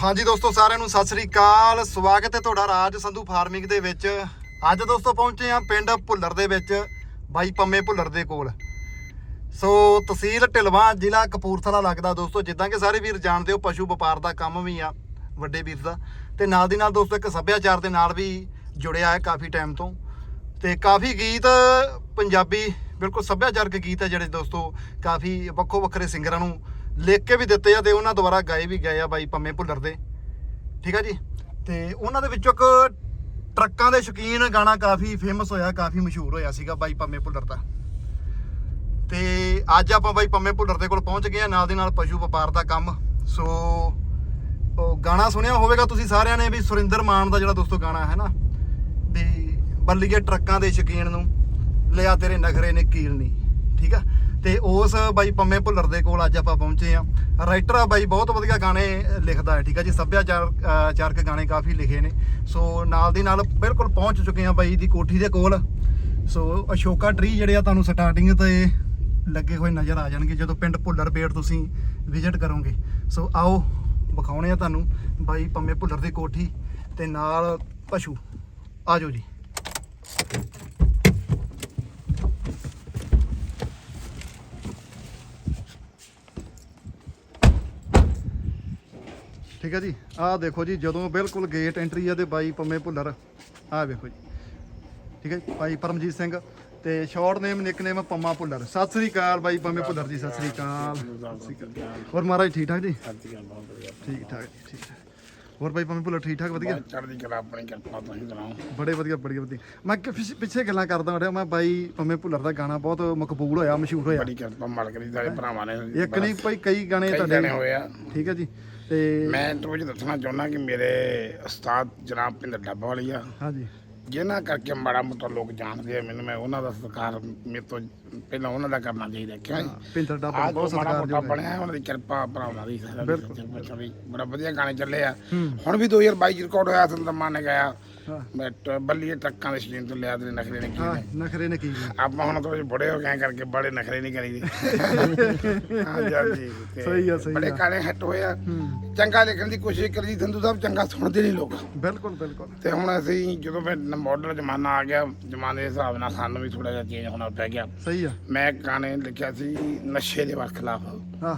ਹਾਂਜੀ ਦੋਸਤੋ, ਸਾਰਿਆਂ ਨੂੰ ਸਤਿ ਸ੍ਰੀ ਅਕਾਲ। ਸਵਾਗਤ ਹੈ ਤੁਹਾਡਾ ਰਾਜ ਸੰਧੂ ਫਾਰਮਿੰਗ ਦੇ ਵਿੱਚ। ਅੱਜ ਦੋਸਤੋ, ਪਹੁੰਚੇ ਆ ਪਿੰਡ ਭੁੱਲਰ ਦੇ ਵਿੱਚ, ਬਾਈ ਪੰਮੇ ਭੁੱਲਰ ਦੇ ਕੋਲ। ਸੋ, ਤਹਿਸੀਲ ਢਿਲਵਾਂ, ਜ਼ਿਲ੍ਹਾ ਕਪੂਰਥਲਾ ਲੱਗਦਾ ਦੋਸਤੋ, ਜਿੱਦਾਂ ਕਿ ਸਾਰੇ ਵੀਰ ਜਾਣਦੇ ਹੋ, ਪਸ਼ੂ ਵਪਾਰ ਦਾ ਕੰਮ ਵੀ ਆ, ਵੱਡੇ ਵੀਰ ਦਾ। ਤੇ ਨਾਲ ਦੀ ਨਾਲ ਦੋਸਤੋ, ਇੱਕ ਸੱਭਿਆਚਾਰ ਦੇ ਨਾਲ ਵੀ ਜੁੜਿਆ ਹੈ ਕਾਫੀ ਟਾਈਮ ਤੋਂ। ਤੇ ਕਾਫੀ ਗੀਤ ਪੰਜਾਬੀ, ਬਿਲਕੁਲ ਸੱਭਿਆਚਾਰਕ ਗੀਤ ਹੈ ਜਿਹੜੇ ਦੋਸਤੋ, ਕਾਫੀ ਵੱਖੋ ਵੱਖਰੇ ਸਿੰਗਰਾਂ ਨੂੰ ਲਿਖ ਕੇ ਵੀ ਦਿੱਤੇ ਆ ਤੇ ਉਹਨਾਂ ਦੁਆਰਾ ਗਾਏ ਵੀ ਗਏ ਆ ਬਾਈ ਪੰਮੇ ਭੁੱਲਰ ਦੇ। ਠੀਕ ਆ ਜੀ? ਤੇ ਉਹਨਾਂ ਦੇ ਵਿੱਚੋਂ ਇੱਕ ਟਰੱਕਾਂ ਦੇ ਸ਼ੌਕੀਨ ਗਾਣਾ ਕਾਫੀ ਫੇਮਸ ਹੋਇਆ, ਕਾਫੀ ਮਸ਼ਹੂਰ ਹੋਇਆ ਸੀਗਾ ਬਾਈ ਪੰਮੇ ਭੁੱਲਰ ਦਾ। ਤੇ ਅੱਜ ਆਪਾਂ ਬਾਈ ਪੰਮੇ ਭੁੱਲਰ ਦੇ ਕੋਲ ਪਹੁੰਚ ਗਏ ਆ, ਨਾਲ ਦੇ ਨਾਲ ਪਸ਼ੂ ਵਪਾਰ ਦਾ ਕੰਮ। ਸੋ, ਉਹ ਗਾਣਾ ਸੁਣਿਆ ਹੋਵੇਗਾ ਤੁਸੀਂ ਸਾਰਿਆਂ ਨੇ ਵੀ ਸੁਰਿੰਦਰ ਮਾਨ ਦਾ ਜਿਹੜਾ ਦੋਸਤੋ ਗਾਣਾ ਹੈ ਨਾ, ਵੀ ਬੱਲੀਏ ਟਰੱਕਾਂ ਦੇ ਸ਼ੌਕੀਨ ਨੂੰ, ਲਿਆ ਤੇਰੇ ਨਖਰੇ ਨੇ ਕੀਲਨੀ ਠੀਕ ਆ? ਤੇ ਉਸ ਬਾਈ ਪੰਮੇ ਭੁੱਲਰ ਦੇ ਕੋਲ ਅੱਜ ਆਪਾਂ ਪਹੁੰਚੇ ਆ ਰਾਈਟਰ ਆ ਬਾਈ, ਬਹੁਤ ਵਧੀਆ ਗਾਣੇ ਲਿਖਦਾ ਹੈ, ਠੀਕ ਆ ਜੀ? ਸੱਭਿਆਚਾਰ ਚਾਰਕ ਗਾਣੇ ਕਾਫੀ ਲਿਖੇ ਨੇ। ਸੋ ਨਾਲ ਦੀ ਨਾਲ ਬਿਲਕੁਲ ਪਹੁੰਚ ਚੁੱਕੇ ਆ ਬਾਈ ਦੀ ਕੋਠੀ ਦੇ ਕੋਲ। ਸੋ ਅਸ਼ੋਕਾ ਟਰੀ ਜਿਹੜੇ ਆ ਤੁਹਾਨੂੰ ਸਟਾਰਟਿੰਗ ਤੇ ਲੱਗੇ ਹੋਏ ਨਜ਼ਰ ਆ ਜਾਣਗੇ, ਜਦੋਂ ਪਿੰਡ ਭੁੱਲਰ ਬੇੜ ਤੁਸੀਂ ਵਿਜ਼ਿਟ ਕਰੋਗੇ। ਸੋ ਆਓ, ਵਿਖਾਉਣੇ ਆ ਤੁਹਾਨੂੰ ਬਾਈ ਪੰਮੇ ਭੁੱਲਰ ਦੀ ਕੋਠੀ ਤੇ ਨਾਲ ਪਸ਼ੂ। ਆਜੋ ਜੀ। ਠੀਕ ਹੈ ਜੀ। ਆਹ ਦੇਖੋ ਜੀ ਜਦੋਂ ਬਿਲਕੁਲ ਗੇਟ ਐਂਟਰੀ ਆ ਤੇ ਬਾਈ ਪੰਮੇ ਭੁੱਲਰ। ਆਹ ਵੇਖੋ ਜੀ। ਠੀਕ ਹੈ ਭਾਈ ਪਰਮਜੀਤ ਸਿੰਘ ਤੇ short name nickname Pamma Bhullar. ਸਤਿ ਸ੍ਰੀ ਅਕਾਲ ਬਾਈ ਪੰਮੇ ਭੁੱਲਰ ਜੀ ਸਤਿ ਸ੍ਰੀ ਅਕਾਲ। ਹੋਰ ਮਹਾਰਾਜ ਠੀਕ ਠਾਕ ਜੀ? ਠੀਕ ਠਾਕ ਜੀ ਠੀਕ ਠਾਕ। ਹੋਰ ਬਾਈ ਪੰਮੇ ਭੁੱਲਰ ਠੀਕ ਠਾਕ ਵਧੀਆ? ਚੜ੍ਹਦੀ ਕਲਾ ਆਪਣੀ ਕਿਰਪਾ ਤੁਸੀਂ ਕਰਾਓ ਬੜੇ ਵਧੀਆ ਬੜੀ ਵਧੀਆ। ਮੈਂ ਕਿ ਪਿੱਛੇ- ਗੱਲਾਂ ਕਰਦਾ ਹੁੰਦਾ ਮੈਂ ਬਾਈ ਪੰਮੇ ਭੁੱਲਰ ਦਾ ਗਾਣਾ ਬਹੁਤ ਮਕਬੂਲ ਹੋਇਆ ਮਸ਼ਹੂਰ ਹੋਇਆ। ਬੜੀ ਕਿਰਪਾ ਮਾਲਕ ਦੀ ਸਾਰੇ ਭਰਾਵਾਂ ਨੇ ਇੱਕ ਨਹੀਂ ਭਾਈ ਕਈ ਗਾਣੇ ਤੁਹਾਡੇ ਜਾਣੇ ਹੋਏ ਆ। ਠੀਕ ਹੈ ਜੀ। ਤੇ ਮੈਂ ਤੁਹਾਨੂੰ ਇਹ ਦੱਸਣਾ ਚਾਹੁੰਦਾ ਕਿ ਮੇਰੇ ਉਸਤਾਦ ਜਨਾਬ ਪਿੰਦਰ ਡੱਬਾ ਵਾਲੀ ਆ ਹਾਂਜੀ ਜਿਨ੍ਹਾਂ ਕਰਕੇ ਮਾੜਾ ਮੋਟਾ ਲੋਕ ਜਾਣਦੇ ਆ ਮੈਨੂੰ ਮੈਂ ਉਹਨਾਂ ਦਾ ਸਤਿਕਾਰ ਮੇਰੇ ਤੋਂ ਪਹਿਲਾਂ ਉਹਨਾਂ ਦਾ ਕਰਨਾ ਚਾਹੀਦਾ ਕਿਉਂ? ਪਿੰਦਰ ਆਹ ਬਹੁਤ ਜੋ ਮਾੜਾ ਸਤਿਕਾਰ ਮੋਟਾ ਜੋ ਬਣਿਆ ਉਹਨਾਂ ਦੀ ਕਿਰਪਾ ਭਰਾਵਾਂ ਦੀ ਬਿਲਕੁਲ। ਬੜਾ ਵਧੀਆ ਗਾਣੇ ਚੱਲੇ ਆ। ਹੁਣ ਵੀ 2022 ਚ ਰਿਕਾਰਡ ਹੋਇਆ ਸੰਦਰ ਮਾਨ ਨੇ ਗਾਇਆ ਹਾਂ ਮੈਂ ਟ- ਬੱਲੀਏ ਟਰੱਕਾਂ ਦੇ ਸ਼ਕੀਨ ਤੋਂ ਲਿਆ ਤੇ ਨਖਰੇ ਨੇ ਹਾਂ ਨਖਰੇ ਨੇ ਕੀ ਜੀ ਆਪਾਂ ਹੁਣ ਥੋੜੇ ਬੁੜੇ ਹੋ ਗਏ ਆਂ ਕਰਕੇ ਬੜੇ ਨਖਰੇ ਨਹੀਂ ਕਰੀਦੇ। ਹਾਂਜੀ ਤੇ ਸਹੀ ਆ, ਸਹੀ ਬੜੇ ਆ। ਕਾਲੇ ਹੱਟ ਹੋਏ ਆ। ਹੂੰ। ਚੰਗਾ ਲਿਖਣ ਦੀ ਕੋਸ਼ਿਸ਼ ਕਰੀ ਸੰਧੂ ਸਾਹਿਬ ਚੰਗਾ ਸੁਣਦੇ ਨਹੀਂ ਲੋਕ। ਬਿਲਕੁਲ ਬਿਲਕੁਲ। ਤੇ ਹੁਣ ਅਸੀਂ ਜਦੋਂ ਮੈਂ ਮਾਡਲ ਜ਼ਮਾਨਾ ਆ ਗਿਆ ਜ਼ਮਾਨੇ ਦੇ ਹਿਸਾਬ ਨਾਲ ਸਾਨੂੰ ਵੀ ਥੋੜਾ ਜਿਹਾ ਚੇਂਜ ਹੋਣਾ ਪੈ ਗਿਆ। ਸਹੀ ਆ। ਮੈਂ ਇੱਕ ਗਾਣੇ ਲਿਖਿਆ ਸੀ ਨਸ਼ੇ ਦੇ ਵਰ ਖਿਲਾਫ। ਹਾਂ।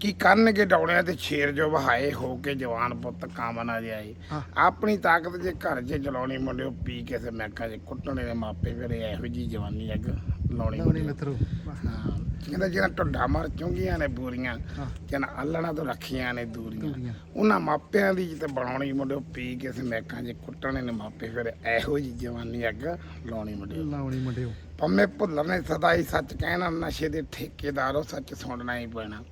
ਕੀ ਕਰਨਗੇ ਡੌੜਿਆਂ ਤੇ ਸ਼ੇਰ ਜੋ ਵਹਾਏ ਹੋ ਕੇ ਜਵਾਨ ਪੁੱਤ ਕਾਮ ਨਾ ਜਾਏ। ਆਪਣੀ ਤਾਕਤ ਜੇ ਘਰ 'ਚ ਚਲਾਉਣੀ ਮੁੰਡਿਓ ਪੀ ਕੇ ਤੇ ਮੈਕਾਂ 'ਚ ਕੁੱਟਣੇ ਦੇ ਮਾਪੇ ਫਿਰ ਇਹੋ ਜੀ ਜਵਾਨੀ ਅੱਗ ਲਾਉਣੀ ਮਿੱਤਰੋ ਹਾਂ। ਕਹਿੰਦਾ ਜਿਹੜਾ ਢੁੱਡਾ ਮਰ ਚੁੰਗੀਆਂ ਨੇ ਬੂਰੀਆਂ ਕਹਿੰਦਾ ਅੱਲਣਾ ਤੋਂ ਰੱਖੀਆਂ ਨੇ ਦੂਰੀਆਂ। ਉਹਨਾਂ ਮਾਪਿਆਂ ਦੀ ਜਿੱਤੇ ਬਣਾਉਣੀ ਮੁੰਡਿਓ ਪੀ ਕੇ ਤੇ ਮੈਕਾਂ 'ਚ ਕੁੱਟਣੇ ਨੇ ਮਾਪੇ ਫਿਰ ਇਹੋ ਜੀ ਜਵਾਨੀ ਅੱਗ ਲਾਉਣੀ ਮੁੰਡਿਓ। ਲਾਉਣੀ ਮੁੰਡਿਓ। ਪੰਮੇ ਭੁੱਲਰ ਨੇ ਸਦਾ ਹੀ ਸੱਚ ਕਹਿਣਾ ਨਸ਼ੇ ਦੇ ਠੇਕੇਦਾਰੋ ਸੱਚ ਸੁਣਨਾ ਹੀ ਪੈਣਾ।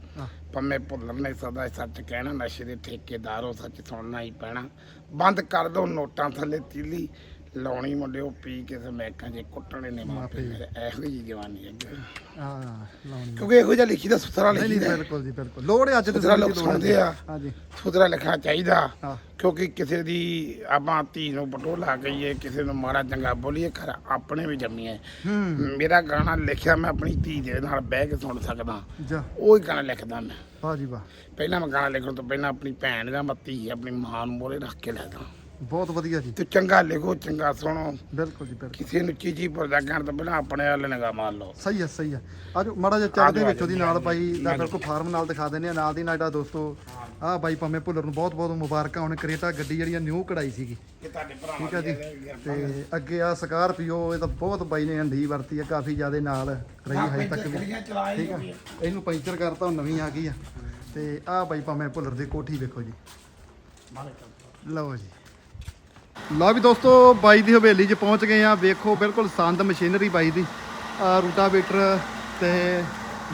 ਪੰਮੇ ਭੁੱਲਰ ਨੇ ਸਦਾ ਹੀ ਸੱਚ ਕਹਿਣਾ ਨਸ਼ੇ ਦੇ ਠੇਕੇਦਾਰੋ ਸੱਚ ਸੁਣਨਾ ਹੀ ਪੈਣਾ। ਬੰਦ ਕਰ ਦੋ ਨੋਟਾਂ ਥੱਲੇ ਤੀਲੀ। ਲਾਉਣੀ ਮੁੰਡਿਓ ਪੀ ਕੇ ਤੇ ਮੈਕਾਂ 'ਚ ਕੁੱਟਣੇ ਨੇ ਮਾਪੇ। ਮੇਰੇ ਇਹੋ ਜੀ ਜਵਾਨੀ ਅੱਗੇ ਹਾਂ ਲਾਉਣੀ। ਕਿਉਂਕਿ ਇਹੋ ਜਿਹਾ ਲਿਖੀ ਦਾ ਸੁਥਰਾ ਨਹੀਂ ਦਾ। ਬਿਲਕੁਲ ਜੀ ਬਿਲਕੁਲ। ਲੋੜ ਹੈ ਅੱਜ ਤੇ ਸੁਥਰਾ ਲੋਕ ਦੀ ਸੁਣਦੇ ਆ। ਹਾਂਜੀ ਸੁਥਰਾ ਲਿਖਣਾ ਚਾਹੀਦਾ। ਹਾਂ। ਕਿਉਂਕਿ ਕਿਸੇ ਦੀ ਆਪਾਂ ਧੀ ਨੂੰ ਪਟੋਲਾ ਕਹੀਏ ਕਿਸੇ ਨੂੰ ਮਾੜਾ ਚੰਗਾ ਬੋਲੀਏ ਖਰ ਆਪਣੇ ਵੀ ਜੰਮੀਏ ਹੂੰ। ਮੇਰਾ ਗਾਣਾ ਲਿਖਿਆ ਮੈਂ ਆਪਣੀ ਧੀ ਦੇ ਨਾਲ ਬਹਿ ਕੇ ਸੁਣ ਸਕਦਾ। ਜਾ। ਉਹ ਹੀ ਗਾਣਾ ਲਿਖਦਾ ਮੈਂ। ਵਾਹ ਜੀ ਵਾਹ। ਪਹਿਲਾਂ ਮੈਂ ਗਾਣਾ ਲਿਖਣ ਤੋਂ ਪਹਿਲਾਂ ਆਪਣੀ ਭੈਣ ਜਾਂ ਮੈਂ ਧੀ ਆਪਣੀ ਮਾਂ ਨੂੰ ਮੋਰੇ ਰੱਖ ਕੇ ਲਿਖਦਾ ਬਹੁਤ ਵਧੀਆ ਜੀ। ਤੇ ਚੰਗਾ ਲਿਖੋ ਚੰਗਾ ਸੁਣੋ। ਬਿਲਕੁਲ ਜੀ ਬਿਲਕੁਲ। ਕਿਸੇ ਨੂੰ ਚੀਚੀ ਪੁਰਦਾ ਕਹਿਣ ਤੋਂ ਪਹਿਲਾਂ ਆਪਣੇ ਵੱਲ ਨਿਗਾਹ ਮਾਰ ਲਓ। ਸਹੀ ਹੈ ਸਹੀ ਹੈ। ਅੱਜ ਮਾੜਾ ਜਿਹਾ ਚੱਕ ਦੇ ਵਿੱਚੋਂ ਦੀ ਨਾਲ ਬਾਈ ਦਾ। ਬਿਲਕੁਲ ਫਾਰਮ ਨਾਲ ਦਿਖਾ ਦਿੰਦੇ ਆ ਨਾਲ ਦੀ ਨਾਲ ਜਿਹੜਾ ਦੋਸਤੋ ਆਹ ਬਾਈ ਪੰਮੇ ਭੁੱਲਰ ਨੂੰ ਬਹੁਤ ਬਹੁਤ ਮੁਬਾਰਕਾਂ। ਹੁਣ ਕਰੇਟਾ ਗੱਡੀ ਜਿਹੜੀ ਨਿਊ ਕਢਾਈ ਸੀਗੀ। ਠੀਕ ਆ ਜੀ। ਤੇ ਅੱਗੇ ਆ ਸਕਾਰਪੀਓ ਇਹ ਤਾਂ ਬਹੁਤ ਬਾਈ ਨੇ ਹੰਡੀ ਵਰਤੀ ਆ ਕਾਫੀ ਜ਼ਿਆਦਾ ਨਾਲ ਰਹੀ ਹਜੇ ਤੱਕ ਵੀ। ਠੀਕ ਆ। ਇਹਨੂੰ ਪੈਂਚਰ ਕਰਤਾ ਹੁਣ ਨਵੀਂ ਆ ਗਈ ਆ। ਤੇ ਆਹ ਬਾਈ ਪੰਮੇ ਭੁੱਲਰ ਦੀ ਕੋਠੀ ਵੇਖੋ ਜੀ। ਲਓ ਜੀ। ਲਓ ਵੀ ਦੋਸਤੋ, ਬਾਈ ਦੀ ਹਵੇਲੀ 'ਚ ਪਹੁੰਚ ਗਏ ਆ ਵੇਖੋ, ਬਿਲਕੁਲ ਸੰਦ ਮਸ਼ੀਨਰੀ ਬਾਈ ਦੀ। ਆ ਰੂਟਾਵੇਟਰ ਤੇ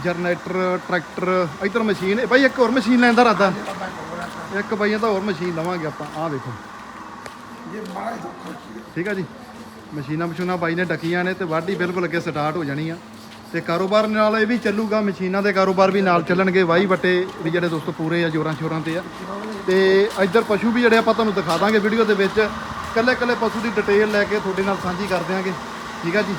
ਜਨਰੇਟਰ, ਟਰੈਕਟਰ, ਇਧਰ ਮਸ਼ੀਨ ਇਹ ਬਾਈ, ਇੱਕ ਹੋਰ ਮਸ਼ੀਨ ਲੈਣ ਦਾ ਇਰਾਦਾ। ਇੱਕ ਬਾਈਆਂ ਤਾਂ ਹੋਰ ਮਸ਼ੀਨ ਲਵਾਂਗੇ ਆਪਾਂ। ਆਹ ਵੇਖੋ। ਠੀਕ ਆ ਜੀ। ਮਸ਼ੀਨਾਂ ਮਸ਼ੂਨਾਂ ਬਾਈ ਨੇ ਡਕੀਆਂ ਨੇ ਤੇ ਵਾਢੀ ਬਿਲਕੁਲ ਅੱਗੇ ਸਟਾਰਟ ਹੋ ਜਾਣੀ ਆ। ਤੇ ਕਾਰੋਬਾਰ ਨਾਲ ਇਹ ਵੀ ਚੱਲੂਗਾ। ਮਸ਼ੀਨਾਂ ਦੇ ਕਾਰੋਬਾਰ ਵੀ ਨਾਲ ਚੱਲਣਗੇ। ਵਾਈ ਵੱਟੇ ਵੀ ਜਿਹੜੇ ਦੋਸਤੋ ਪੂਰੇ ਆ, ਜੋਰਾਂ ਸ਼ੋਰਾਂ ਤੇ ਆ। ਤੇ ਇੱਧਰ ਪਸ਼ੂ ਵੀ ਜਿਹੜੇ ਆਪਾਂ ਤੁਹਾਨੂੰ ਦਿਖਾ ਦਾਂਗੇ ਵੀਡੀਓ ਦੇ ਵਿੱਚ। ਕੱਲੇ ਕੱਲੇ ਪਸ਼ੂ ਦੀ ਡਿਟੇਲ ਲੈ ਕੇ ਤੁਹਾਡੇ ਨਾਲ ਸਾਂਝੀ ਕਰ ਦਿਆਂਗੇ। ਠੀਕ ਆ ਜੀ?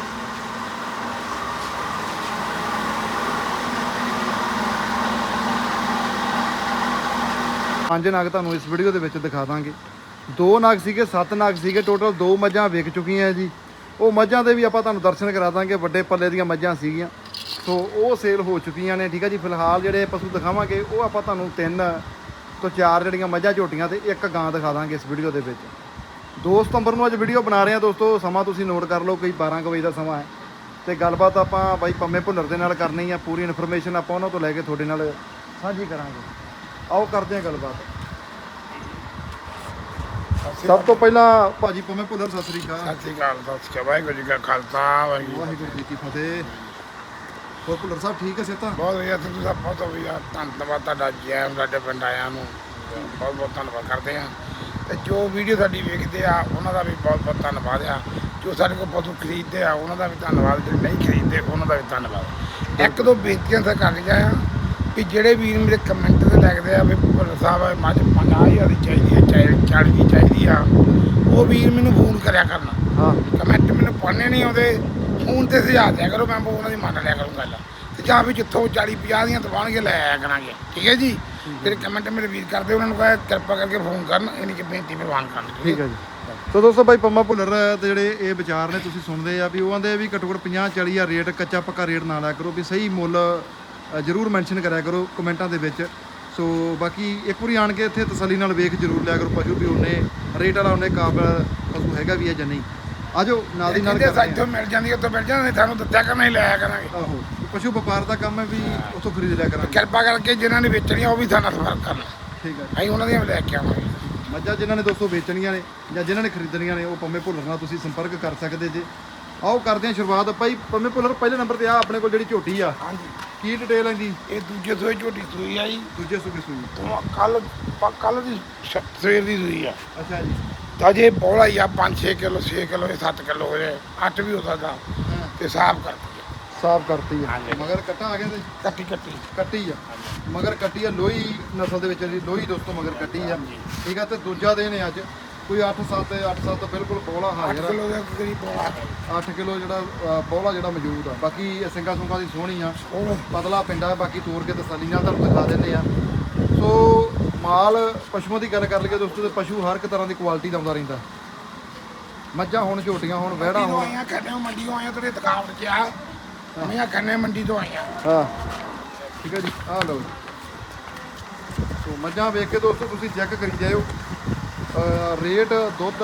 ਪੰਜ ਨਾਗ ਤੁਹਾਨੂੰ ਇਸ ਵੀਡੀਓ ਦੇ ਵਿੱਚ ਦਿਖਾ ਦਾਂਗੇ। ਦੋ ਨਾਗ ਸੀਗੇ, ਸੱਤ ਨਾਗ ਸੀਗੇ ਟੋਟਲ ਦੋ ਮੱਝਾਂ ਵਿਕ ਚੁੱਕੀਆਂ ਜੀ। ਉਹ ਮੱਝਾਂ ਦੇ ਵੀ ਆਪਾਂ ਤੁਹਾਨੂੰ ਦਰਸ਼ਨ ਕਰਾ ਦਾਂਗੇ, ਵੱਡੇ ਪੱਲੇ ਦੀਆਂ ਮੱਝਾਂ ਸੀਗੀਆਂ। ਸੋ ਉਹ ਸੇਲ ਹੋ ਚੁੱਕੀਆਂ ਨੇ, ਠੀਕ ਹੈ ਜੀ? ਫਿਲਹਾਲ ਜਿਹੜੇ ਪਸ਼ੂ ਦਿਖਾਵਾਂਗੇ, ਉਹ ਆਪਾਂ ਤੁਹਾਨੂੰ ਤਿੰਨ ਤੋਂ ਚਾਰ ਜਿਹੜੀਆਂ ਮੱਝਾਂ ਝੋਟੀਆਂ ਤੇ ਇੱਕ ਗਾਂ ਦਿਖਾ ਦਾਂਗੇ ਇਸ ਵੀਡੀਓ ਦੇ ਵਿੱਚ। 2 ਸਤੰਬਰ ਨੂੰ ਅੱਜ ਵੀਡੀਓ ਬਣਾ ਰਹੇ ਹਾਂ ਦੋਸਤੋ। ਸਮਾਂ ਤੁਸੀਂ ਨੋਟ ਕਰ ਲਓ ਕੋਈ 12 ਕੁ ਵਜੇ ਦਾ ਸਮਾਂ ਹੈ। ਤੇ ਗੱਲਬਾਤ ਆਪਾਂ ਬਾਈ ਪੰਮੇ ਭੁੱਲਰ ਦੇ ਨਾਲ ਕਰਨੀ ਆ। ਪੂਰੀ ਇਨਫੋਰਮੇਸ਼ਨ ਆਪਾਂ ਉਹਨਾਂ ਤੋਂ ਲੈ ਕੇ ਤੁਹਾਡੇ ਨਾਲ ਸਾਂਝੀ ਕਰਾਂਗੇ। ਆਓ ਕਰਦੇ ਹਾਂ ਗੱਲਬਾਤ। ਸਭ ਤੋਂ ਪਹਿਲਾਂ ਭਾਜੀ ਪੰਮੇ ਭੁੱਲਰ ਸਤਿ ਸ੍ਰੀ ਅਕਾਲ। ਸਤਿ ਸ਼੍ਰੀ ਅਕਾਲ ਸਤਿ ਸ਼੍ਰੀ ਅਕਾਲ। ਵਾਹਿਗੁਰੂ ਜੀ ਕਾ ਖਾਲਸਾ ਵਾਹਿਗੁਰੂ ਜੀ ਕੀ ਫਤਿਹ। ਹੋਰ ਭੁੱਲਰ ਸਾਹਿਬ ਠੀਕ ਹੈ ਸੇਤਾ ਬਹੁਤ ਵਧੀਆ ਤੁਸੀਂ ਸਭ ਬਹੁਤ ਵਧੀਆ। ਧੰਨਵਾਦ ਤੁਹਾਡਾ ਜੈਮ ਸਾਡੇ ਪਿੰਡ ਆਇਆਂ ਨੂੰ। ਬਹੁਤ ਬਹੁਤ ਧੰਨਵਾਦ ਕਰਦੇ ਆ ਤੇ ਜੋ ਵੀਡੀਓ ਸਾਡੀ ਵੇਖਦੇ ਆ ਉਹਨਾਂ ਦਾ ਵੀ ਬਹੁਤ ਬਹੁਤ ਧੰਨਵਾਦ ਆ। ਜੋ ਸਾਡੇ ਕੋਲ ਪਸ਼ੂ ਖਰੀਦਦੇ ਆ ਉਹਨਾਂ ਦਾ ਵੀ ਧੰਨਵਾਦ ਜਿਹੜੇ ਨਹੀਂ ਖਰੀਦਦੇ ਉਹਨਾਂ ਦਾ ਵੀ ਧੰਨਵਾਦ। ਇੱਕ ਦੋ ਬੇਨਤੀਆਂ ਤਾਂ ਕਰ ਗਿਆ ਆ ਵੀ ਜਿਹੜੇ ਵੀਰ ਮੇਰੇ ਕਮੈਂਟ ਤੇ ਲਿਖਦੇ ਆ ਵੀ ਭੁੱਲਰ ਸਾਹਿਬ ਮੱਝ 50000 ਦੀ ਚਾਹੀਦੀ ਹੈ ਚਾਹੇ 40 ਦੀ ਚਾਹੀਦੀ ਆ ਉਹ ਵੀਰ ਮੈਨੂੰ ਫੋਨ ਕਰਿਆ ਕਰਨਾ। ਹਾਂ। ਕਮੈਂਟ ਮੈਨੂੰ ਪੜ੍ਹਨੇ ਨਹੀਂ ਆਉਂਦੇ ਫੋਨ ਤੇ ਸੁਝਾ ਦਿਆ ਕਰੋ ਮੈਂ ਉਹਨਾਂ ਦੀ ਮੰਨ ਲਿਆ ਕਰੂੰ ਗੱਲ। ਤੇ ਜਾਂ ਵੀ ਜਿੱਥੋਂ 40 50 ਦੀਆਂ ਦਵਾਣਗੇ ਲੈ ਆਇਆ ਕਰਾਂਗੇ। ਠੀਕ ਹੈ ਜੀ? ਜਿਹੜੇ ਕਮੈਂਟ ਮੇਰੇ ਵੀਰ ਕਰਦੇ ਉਹਨਾਂ ਨੂੰ ਕਹੇ ਕਿਰਪਾ ਕਰਕੇ ਫੋਨ ਕਰਨ ਇਹਨੀ ਕਿ ਬੇਨਤੀ ਪ੍ਰਵਾਨ ਕਰਨ। ਠੀਕ ਹੈ ਜੀ। ਸੋ ਦੋਸਤੋ ਬਾਈ ਪੰਮਾ ਭੁੱਲਰ ਦੇ ਜਿਹੜੇ ਇਹ ਵਿਚਾਰ ਨੇ ਤੁਸੀਂ ਸੁਣਦੇ ਆ ਵੀ ਉਹ ਆਂਦੇ ਵੀ ਘੱਟੋ ਘੱਟ 50 40 ਹਜ਼ਾਰ ਰੇਟ ਕੱਚਾ ਪੱਕਾ ਰੇਟ ਨਾ ਲਾਇਆ ਕਰੋ ਵੀ ਸਹੀ ਮੁੱਲ ਜ਼ਰੂਰ ਮੈਂਸ਼ਨ ਕਰਿਆ ਕਰੋ ਕਮੈਂਟਾਂ ਦੇ ਵਿੱਚ। ਸੋ ਬਾਕੀ ਇੱਕ ਵਾਰੀ ਆਣ ਕੇ ਇੱਥੇ ਤਸੱਲੀ ਨਾਲ ਵੇਖ ਜ਼ਰੂਰ ਲਿਆ ਕਰੋ ਪਸ਼ੂ ਵੀ ਉਹਨੇ ਰੇਟ ਵਾਲਾ ਉਹਨੇ ਕਾਬਲ ਪਸ਼ੂ ਹੈਗਾ ਵੀ ਹੈ ਜਾਂ ਨਹੀਂ। ਆਜੋ ਨਾਲ ਦੀ ਨਾਲ ਕਰਦੇ। ਸਾਈਥੋਂ ਮਿਲ ਜਾਂਦੀ ਉੱਥੋਂ ਮਿਲ ਜਾਂਦੀ ਤੁਹਾਨੂੰ ਦੱਸਿਆ ਕਰਨਾ ਹੀ ਲੈ ਆਇਆ ਕਰਾਂਗੇ। ਆਹੋ। ਪਸ਼ੂ ਵਪਾਰ ਦਾ ਕੰਮ ਹੈ ਵੀ ਉੱਥੋਂ ਖਰੀਦ ਲਿਆ ਕਰਾਂਗੇ। ਕਿਰਪਾ ਕਰਕੇ ਜਿਨ੍ਹਾਂ ਨੇ ਵੇਚਣੀ ਆ ਉਹ ਵੀ ਸਾਨੂੰ ਸੰਪਰਕ ਕਰਨ। ਠੀਕ ਹੈ। ਅਸੀਂ ਉਹਨਾਂ ਦੀਆਂ ਲੈ ਕੇ ਆਵਾਂਗੇ। ਮੱਝਾਂ ਜਿਨ੍ਹਾਂ ਨੇ ਦੋਸਤੋ ਵੇਚਣੀਆਂ ਨੇ ਜਾਂ ਜਿਨ੍ਹਾਂ ਨੇ ਖਰੀਦਣੀਆਂ ਨੇ ਉਹ ਪੰਮੇ ਭੁੱਲਰ ਨਾਲ ਤੁਸੀਂ ਸੰਪਰਕ ਕਰ ਸਕਦੇ ਜੇ। ਆਓ ਕਰਦੇ ਹਾਂ ਸ਼ੁਰੂਆਤ। ਭਾਈ ਪੰਮੇ ਭੁੱਲਰ ਪਹਿਲੇ ਨੰਬਰ ਤੇ ਆ ਆਪਣੇ ਕੋਲ ਜਿਹੜੀ ਝੋਟੀ ਆ। ਹਾਂਜੀ। ਕੀ ਡਿਟੇਲ ਹੈ ਦੀ ਇਹ ਦੂਜੇ ਸੋਏ ਝੋਟੀ ਸੂਈ ਆ ਜੀ। ਦੂਜੇ ਸੂਬੇ ਸੂਈ। ਕੱਲ ਕੱਲ ਦੀ ਸ- ਸਵੇਰ ਦੀ ਸੂਈ ਆ। ਅੱਛਾ ਜੀ। ਤਾਂ ਜੇ ਬੋਲਾ ਹੀ ਆ 5-6 ਕਿਲੋ 6 ਕਿਲੋ 7 ਕਿਲੋ ਹੋ ਜਾਏ 8 ਵੀ ਹੋ ਸਕਦਾ। ਤੇ ਸਾਫ਼ ਕਰ। ਸਾਫ਼ ਕਰਤੀ ਆ। ਹਾਂਜੀ। ਮਗਰ ਕੱਟਾ ਆ ਗਿਆ ਤੇ? ਕੱਟੀ ਕੱਟੀ। ਕੱਟੀ ਆ। ਮਗਰ ਕੱਟੀ ਆ ਲੋਹੀ ਨਸਲ ਦੇ ਵਿੱਚ ਜਿਹੜੀ ਲੋਹੀ ਦੋਸਤੋ ਮਗਰ ਕੱਟੀ ਆ। ਠੀਕ ਆ ਤੇ ਦੂਜਾ ਦਿਨ ਹੈ ਅੱਜ। ਕੋਈ 8 7 8 7 ਬਿਲਕੁਲ ਬੋਲਾ 8 ਹਾਜ਼ਰ ਕਿਲੋ ਦੇ ਕਰੀਬ ਬੋਲਾ 8 ਕਿਲੋ ਜਿਹੜਾ ਅ, ਬੋਲਾ ਜਿਹੜਾ ਮੌਜੂਦ ਆ। ਬਾਕੀ ਇਹ ਸਿੰਗਾ ਸੁੰਗਾ ਦੀ ਸੋਹਣੀ ਆ। ਪਤਲਾ ਪਿੰਡਾ ਹੈ, ਬਾਕੀ ਤੋੜ ਕੇ ਤਸੱਲੀ ਨਾਲ ਤੁਹਾਨੂੰ ਦਿਖਾ ਦਿੰਦੇ ਆ। ਸੋ ਮਾਲ ਪਸ਼ੂਆਂ ਦੀ ਗੱਲ ਕਰ ਲਈਏ ਦੋਸਤੋ ਤੇ ਪਸ਼ੂ ਹਰ ਇੱਕ ਤਰ੍ਹਾਂ ਦੀ ਕੁਆਲਿਟੀ ਦਾ ਆਉਂਦਾ ਰਹਿੰਦਾ। ਮੱਝਾਂ ਹੁਣ ਝੋਟੀਆਂ ਹੁਣ ਵਹਿੜਾ ਹੁਣ। ਆਈਆਂ ਖੰਨੇ ਮੰਡੀ ਤੋਂ ਆਈਆਂ ਤੇਰੇ ਦੁਕਾਨ ਤੇ ਆ। ਮੈਂ ਖੰਨੇ ਮੰਡੀ ਤੋਂ ਆਈਆਂ ਹਾਂ। ਠੀਕ ਹੈ ਜੀ ਆ ਲਓ ਜੀ। ਸੋ ਮੱਝਾਂ ਵੇਖ ਕੇ ਦੋਸਤੋ, ਤੁਸੀਂ ਚੈੱਕ ਕਰੀ ਜਾਇਓ। ਰੇਟ, ਦੁੱਧ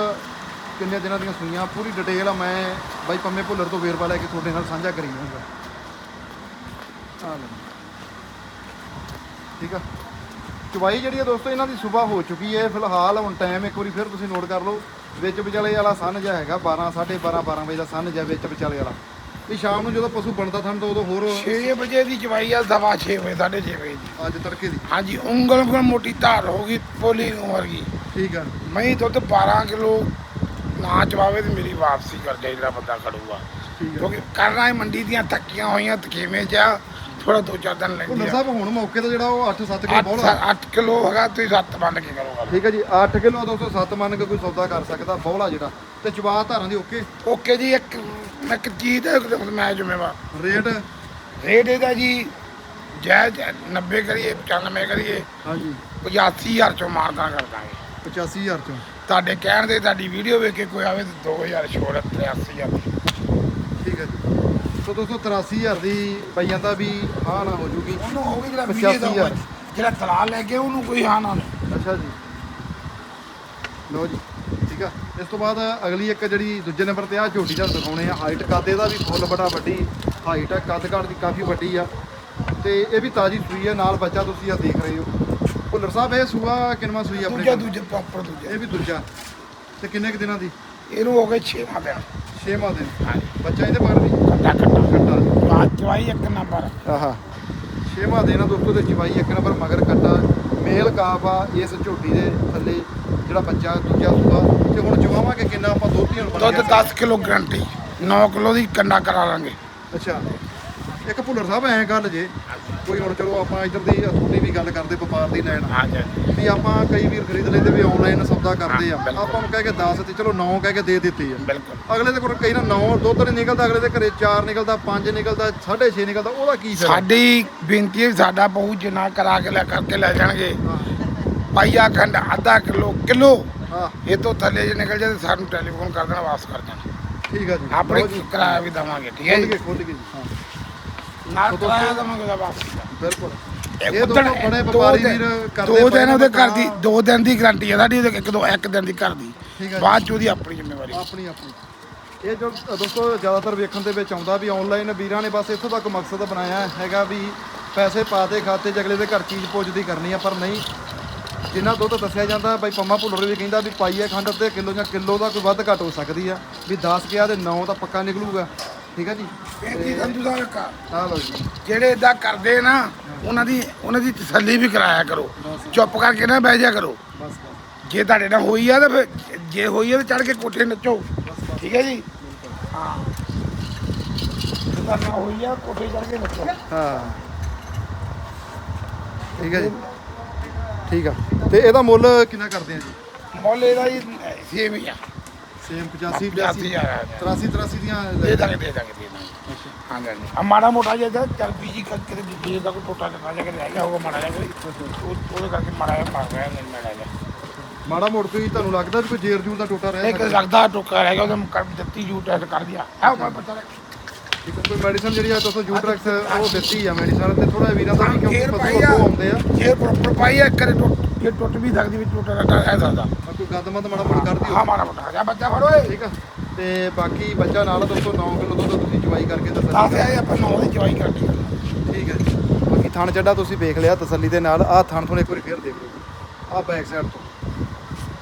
ਕਿੰਨੇ ਦਿਨਾਂ ਦੀਆਂ ਸੂਈਆਂ, ਪੂਰੀ ਡਿਟੇਲ ਆ, ਮੈਂ ਬਾਈ ਪੰਮੇ ਭੁੱਲਰ ਤੋਂ ਵੇਰਵਾ ਲੈ ਕੇ ਤੁਹਾਡੇ ਨਾਲ ਸਾਂਝਾ ਕਰੀ ਜਾਊਂਗਾ। ਆ ਲਓ ਠੀਕ ਆ। ਚਵਾਈ ਜਿਹੜੀ ਆ ਦੋਸਤੋ, ਇਹਨਾਂ ਦੀ ਸਵੇਰ ਹੋ ਚੁੱਕੀ ਹੈ। ਫਿਲਹਾਲ ਹੁਣ ਟਾਈਮ ਇੱਕ ਵਾਰੀ ਫਿਰ ਤੁਸੀਂ ਨੋਟ ਕਰ ਲਓ। ਵਿੱਚ ਵਿਚਾਲੇ ਵਾਲਾ ਸਨ ਜਿਹਾ ਹੈਗਾ 12 12:30 12 ਵਜੇ ਦਾ ਸਨ ਜਿਹਾ ਵਿੱਚ ਵਿਚਾਲੇ ਵਾਲਾ। ਇਹ ਸ਼ਾਮ ਨੂੰ ਜਦੋਂ ਪਸ਼ੂ ਬਣਦਾ ਥਣ ਤਾਂ ਉਦੋਂ ਹੋਰ 6 ਵਜੇ ਦੀ ਚਵਾਈ ਆ ਸਵਾ 6 ਵਜੇ 6:30 ਵਜੇ ਦੀ। ਅੱਜ ਤੜਕੇ ਦੀ? ਹਾਂਜੀ ਉਂਗਲ ਉਂਗਲ ਮੋਟੀ ਧਾਰ ਹੋ ਗਈ ਪੋਲੀ ਵਰਗੀ। ਠੀਕ ਆ। ਮੈਂ ਦੁੱਧ 12 ਕਿਲੋ ਨਾ ਚਵਾਵੇ ਤੇ ਮੇਰੀ ਵਾਪਸੀ ਕਰ ਜਾਏ ਜਿਹੜਾ ਬੰਦਾ ਖੜੂਗਾ। ਕਿਉਂਕਿ ਕਰਨਾ ਹੈ ਮੰਡੀ ਦੀਆਂ ਥੱਕੀਆਂ ਹੋਈਆਂ ਤਕੀਵੇਂ ਚ ਥੋੜਾ ਦੋ ਚਾਰ ਦਿਨ ਲੈਂਦੀ ਆ ਸਾਹਿਬ ਹੁਣ ਮੌਕੇ ਤੇ ਜਿਹੜਾ ਉਹ 8-7 ਕਿਲੋ ਬੋਲਾ 8 ਕਿਲੋ ਹੈਗਾ ਤੁਸੀਂ 7 ਬੰਨ ਕੇ ਕਰੋਗਾ ਠੀਕ ਹੈ ਜੀ 8 ਕਿਲੋ 207 ਮੰਨ ਕੇ ਕੋਈ ਸੌਦਾ ਕਰ ਸਕਦਾ ਬੋਲਾ ਜਿਹੜਾ। ਤੇ ਚਵਾ ਧਾਰਾਂ ਦੀ ਓਕੇ? ਓਕੇ ਜੀ ਇੱਕ ਚੀਜ਼ ਦਾ ਮੈਂ ਜ਼ਿੰਮੇਵਾਰ। ਰੇਟ ਰੇਟ ਇਹਦਾ ਜੀ ਜਾਇਜ਼ 90 ਕਰੀਏ 95 ਕਰੀਏ ਹਾਂਜੀ। 85000 ਚੋਂ ਮਾਰਦਾ ਕਰ ਦਾਂਗੇ 85000 ਚੋਂ? ਤੁਹਾਡੇ ਕਹਿਣ ਦੇ ਤੁਹਾਡੀ ਵੀਡੀਓ ਵੇਖ ਕੇ ਕੋਈ ਆਵੇ ਤੇ 2000 ਛੋੜ 83000 ਦੀ। ਠੀਕ ਹੈ ਜੀ। ਸੋ ਦੋਸਤੋ 83000 ਦੀ ਪਈ ਜਾਂਦਾ ਵੀ ਹਾਂ ਨਾ ਹੋ ਜੂਗੀ। ਉਹਨੂੰ ਜਿਹੜਾ ਵੀਡੀਓ ਦਾ ਹਜ਼ਾਰ। ਜਿਹੜਾ ਦਲਾਲ ਲੈ ਕੇ ਉਹਨੂੰ ਕੋਈ ਹਾਂ ਨਾ ਅੱਛਾ ਜੀ। ਲਓ ਜੀ। ਇਸ ਤੋਂ ਬਾਅਦ ਅਗਲੀ ਇੱਕ ਜਿਹੜੀ ਦੂਜੇ ਨੰਬਰ ਤੇ ਆ ਝੋਟੀ ਦਾ ਦਿਖਾਉਣੇ ਆ। ਹਾਈਟ ਕੱਦ ਇਹਦਾ ਵੀ ਫੁੱਲ ਬੜਾ ਵੱਡੀ ਹਾਈਟ ਆ ਕੱਦ ਕਾਠ ਦੀ ਕਾਫੀ ਵੱਡੀ ਆ। ਤੇ ਇਹ ਵੀ ਤਾਜੀ ਸੂਈ ਆ ਨਾਲ ਬੱਚਾ ਤੁਸੀਂ ਆ ਦੇਖ ਰਹੇ ਹੋ। ਭੁੱਲਰ ਸਾਹਿਬ ਇਹ ਸੂਆ ਕਿੰਨਵਾਂ ਸੂਈ ਆਪਣੇ ਦੂਜਾ ਪ੍ਰੋਪਰ ਦੂਜਾ ਇਹ ਵੀ ਦੂਜਾ। ਤੇ ਕਿੰਨੇ ਕੁ ਦਿਨਾਂ ਦੀ? ਇਹਨੂੰ ਹੋ ਗਏ 6 ਮਾਹ ਦਿਨ। 6ਵਾਂ ਦਿਨ। ਹਾਂਜੀ। ਬੱਚਾ ਇਹਦੇ ਬਾਅਦ ਵੀ? ਕੱਟਾ ਕੱਟਾ ਕੱਟਾ ਬਾਤ ਚਵਾਈ ਇੱਕ ਨੰਬਰ। ਆਹਾ। ਛੇਵਾਂ ਦਿਨ ਆ ਦੋਸਤੋ ਤੇ ਚਵਾਈ ਇੱਕ ਨੰਬਰ ਮਗਰ ਕੱਟਾ ਮੇਲ ਕਾਫ ਆ ਇਸ ਝੋਟੀ ਦੇ ਥੱਲੇ। ਜਿਹੜਾ ਬੱਚਾ ਦੂਜਾ ਸੂਆ ਤੇ ਹੁਣ ਚਵਾਵਾਂਗੇ ਕਿੰਨਾ ਆਪਾਂ ਦੋਧੀਆਂ ਨੂੰ ਦੁੱਧ 10 ਕਿਲੋ ਗਰੰਟੀ 9 ਕਿਲੋ ਦੀ ਕੰਡਾ ਕਰਾ ਲਾਂਗੇ। ਅੱਛਾ। ਇੱਕ ਭੁੱਲਰ ਸਾਹਿਬ ਐਂ ਗੱਲ ਜੇ ਕੋਈ ਹੁਣ ਚਲੋ ਆਪਾਂ ਇੱਧਰ ਦੀ ਤੁਹਾਡੀ ਵੀ ਗੱਲ ਕਰਦੇ ਵਪਾਰ ਦੀ ਲੈਣ। ਹਾਂਜੀ ਵੀ ਆਪਾਂ ਕਈ ਵੀਰ ਖਰੀਦ ਲੈਂਦੇ ਵੀ ਆਨਲਾਈਨ ਸੌਦਾ ਕਰਦੇ ਆ। ਹਾਂ। ਆਪਾਂ ਨੂੰ ਕਹਿ ਕੇ 10 ਤੇ ਚਲੋ 9 ਕਹਿ ਕੇ ਦੇ ਦਿੱਤੇ ਆ। ਬਿਲਕੁਲ। ਅਗਲੇ ਦੇ ਕੋਲ ਕਈ ਨਾ 9 ਦੁੱਧ ਨਹੀਂ ਨਿਕਲਦਾ ਅਗਲੇ ਦੇ ਘਰੇ 4 ਨਿਕਲਦਾ 5 ਨਿਕਲਦਾ 6.5 ਨਿਕਲਦਾ ਉਹਦਾ ਕੀ ਫਾਇਦਾ ਸਾਡੀ ਬੇਨਤੀ ਹੈ ਸਾਡਾ ਬਹੁ ਜਿੰਨਾ ਕਰਾ ਕੇ ਲੈ ਕਰਕੇ ਲੈ ਜਾਣਗੇ। ਹਾਂ। ਪਾਈਆ ਖੰਡ ਅੱਧਾ ਕਿਲੋ ਕਿਲੋ। ਹਾਂ। ਇਹ ਤੋਂ ਥੱਲੇ ਜੇ ਨਿਕਲ ਜਾਏ ਤਾਂ ਸਾਨੂੰ ਟੈਲੀਫੋਨ ਕਰ ਦੇਣਾ ਵਾਪਸ ਕਰ ਦੇਣਾ। ਠੀਕ ਆ ਜੀ। ਆਪਣੇ ਜੀ। ਕਿਰਾਇਆ ਵੀ ਦਵਾਂਗੇ ਠੀਕ ਹੈ ਜੀ? ਗਏ ਖੁੱਲ ਗਏ ਜੀ। ਹਾਂ। ਨਾਲ ਉਹ ਤੋਂ ਕਿਰਾਇਆ ਦਵਾਂਗੇ ਉਹਦਾ ਵਾਪਸ ਬਿਲਕੁਲ। ਇਹ ਇਹ ਉੱਧਰ ਦੋਸਤੋ ਬੜੇ ਦੋ ਵਪਾਰੀ ਦਿਨ- ਵੀਰ ਕਰਦੇ ਦੋ ਪਏ ਦਿਨ ਨੇ ਉਹਦੇ ਘਰ ਦੀ ਦੁਕਾਨ। ਦੋ ਦਿਨ ਦੀ ਗਾਰੰਟੀ ਹੈ ਸਾਡੀ ਉਹਦੇ ਇੱਕ ਦੋ ਇੱਕ ਦਿਨ ਦੀ ਘਰ ਦੀ। ਠੀਕ ਹੈ ਜੀ। ਬਾਅਦ ਚ ਉਹਦੀ ਆਪਣੀ ਜ਼ਿੰਮੇਵਾਰੀ। ਆਪਣੀ ਆਪਣੀ। ਇਹ ਜੋ ਅ, ਦੋਸਤੋ ਜ਼ਿਆਦਾਤਰ ਵੇਖਣ ਦੇ ਵਿੱਚ ਆਉਂਦਾ ਵੀ ਆਨਲਾਈਨ ਵੀਰਾਂ ਨੇ ਬਸ ਇੱਥੋਂ ਤੱਕ ਮਕਸਦ ਬਣਾਇਆ ਹੈਗਾ ਵੀ ਪੈਸੇ ਪਾ ਦੇ ਖਾਤੇ 'ਚ ਅਗਲੇ ਦੇ ਘਰ ਚੀਜ਼ ਪੁੱਜਦੀ ਕਰਨੀ ਆ ਪਰ ਨਹੀਂ। ਜਿੰਨਾ ਦੁੱਧ ਦੱਸਿਆ ਜਾਂਦਾ ਬਾਈ ਪੰਮਾ ਭੁੱਲਰ ਵੀ ਕਹਿੰਦਾ ਵੀ ਪਾਈਏ ਖੰਡ ਅੱਧੇ ਕਿਲੋ ਜਾਂ ਕਿਲੋ ਦਾ ਕੋਈ ਵੱਧ ਘੱਟ ਹੋ ਸਕਦੀ ਆ। ਵੀ 10 ਗਿਆ ਤੇ 9 ਤਾਂ ਪੱਕਾ ਨਿਕਲੂਗਾ। ਠੀਕ ਆ ਜੀ? ਬੇਨਤੀ ਸੰਧੂ ਸਾਹਿਬ ਇੱਕ ਆ, ਆ ਲਓ ਜੀ। ਜਿਹੜੇ ਇਦਾਂ ਕਰਦੇ ਨਾ ਉਹਨਾਂ ਦੀ ਉਹਨਾਂ ਦੀ ਤਸੱਲੀ ਵੀ ਕਰਾਇਆ ਕਰੋ। ਚੁੱਪ ਕਰਕੇ ਨਾ ਬਹਿ ਜਾ ਕਰੋ। ਬਸ ਬਸ। ਜੇ ਤੁਹਾਡੇ ਨਾਲ ਹੋਈ ਆ ਤਾਂ ਫਿਰ ਜੇ ਹੋਈ ਆ ਤਾਂ ਚੜ ਕੇ ਕੋਠੇ ਨੱਚੋ। ਠੀਕ ਹੈ ਜੀ? ਹਾਂ। ਜੇ ਤੁਹਾਡੇ ਨਾਲ ਹੋਈ ਆ ਕੋਠੇ ਚੜ ਕੇ ਨੱਚੋ। ਹਾਂ। ਠੀਕ ਆ ਜੀ। ਠੀਕ ਆ। ਤੇ ਇਹਦਾ ਮੁੱਲ ਕਿੰਨਾ ਕਰਦੇ ਆ ਜੀ? ਮੁੱਲ ਇਹਦਾ ਜੀ ਸੇਮ ਹੀ ਆ। ਸੇਮ 85 85 82 ਆ। 83 83 ਦੀਆਂ ਦੇ ਦਾਂਗੇ ਦੇ ਦਾਂਗੇ ਦੇ ਦਾਂਗੇ। ਹਾਂ ਜੀ ਆ ਮਾੜਾ ਮੋਟਾ ਜਿਹਾ ਚੱਲ ਬੀਜੀ ਕਰਕੇ ਤੇ ਬੀਜੀ ਦਾ ਕੋਈ ਟੋਟਾ ਟਕਾ ਜਾ ਕੇ ਰਹਿ ਗਿਆ ਹੋਊਗਾ ਮਾੜਾ ਜਿਹਾ ਕੋਈ ਉਹ- ਉਹਦੇ ਕਰਕੇ ਮਾੜਾ ਜਿਹਾ ਮਾਰ ਰਿਹਾ ਨਹੀਂ ਮਾੜਾ ਜਿਹਾ। ਮਾੜਾ ਮੋੜ ਕੋਈ ਤੁਹਾਨੂੰ ਲੱਗਦਾ ਕੋਈ ਜੇਰ ਜੂਰ ਦਾ ਟੋਟਾ ਰਹਿ ਇੱਕ ਲੱਗਦਾ ਟੋਕਾ ਰਹਿ ਗਿਆ ਉਹਦੇ ਕਰ ਦਿੱਤੀ ਜੂ ਟੈਸਟ ਕਰ ਦਿਆ ਹੈ ਉਹ ਪਤਾ ਲੱਗ ਠੀਕ ਹੈ, ਕੋਈ ਮੈਡੀਸਨ ਜਿਹੜੀ ਆ ਦੋਸਤੋ ਜੂਟਰੈਕਸ ਉਹ ਦਿੱਤੀ ਆ ਮੈਡੀਸਨ ਤੇ ਥੋੜਾ ਵੀਰਾਂ ਦਾ ਵੀ ਕਿਉਂਕਿ ਪਸ਼ੂ ਆਉਂਦੇ ਆ। ਜੇ ਪ੍ਰੋਪਰ ਪਾਈ ਆ ਕਰੇ ਟੁੱਟ ਜੇ ਟੁੱਟ ਵੀ ਸਕਦੀ ਵੀ ਟੁੱਟ ਰੱਟਾ ਰਹਿ ਸਕਦਾ। ਪਰ ਕੋਈ ਗੰਦਮੰਦ ਮਾੜਾ ਮੋੜ ਕਰ ਦਿਓ। ਹਾਂ ਮਾੜਾ ਮੋਟਾ ਜਾ ਬੱਚਾ ਫੜ ਓਏ। ਠੀਕ ਆ। ਤੇ ਬਾਕੀ ਬੱਚਾ ਨਾਲ ਦੋਸਤੋ 9 ਕਿਲੋ ਦੁੱਧ ਤੁਸੀਂ ਚਵਾਈ ਕਰਕੇ ਦੱਸ। ਤਸੱਲੀ ਆਏ ਆਪਾਂ ਨੌ ਦੀ ਚਵਾਈ ਕਰਨੀ ਠੀਕ ਹੈ ਜੀ। ਬਾਕੀ ਥਣ ਚੱਡਾ ਤੁਸੀਂ ਵੇਖ ਲਿਆ ਤਸੱਲੀ ਦੇ ਨਾਲ। ਆਹ ਥਣ ਤੁਹਾਨੂੰ ਇੱਕ ਵਾਰੀ ਫੇਰ ਦੇਖ ਲਓ ਆਹ ਬੈਕ ਸਾਈਡ ਤੋਂ।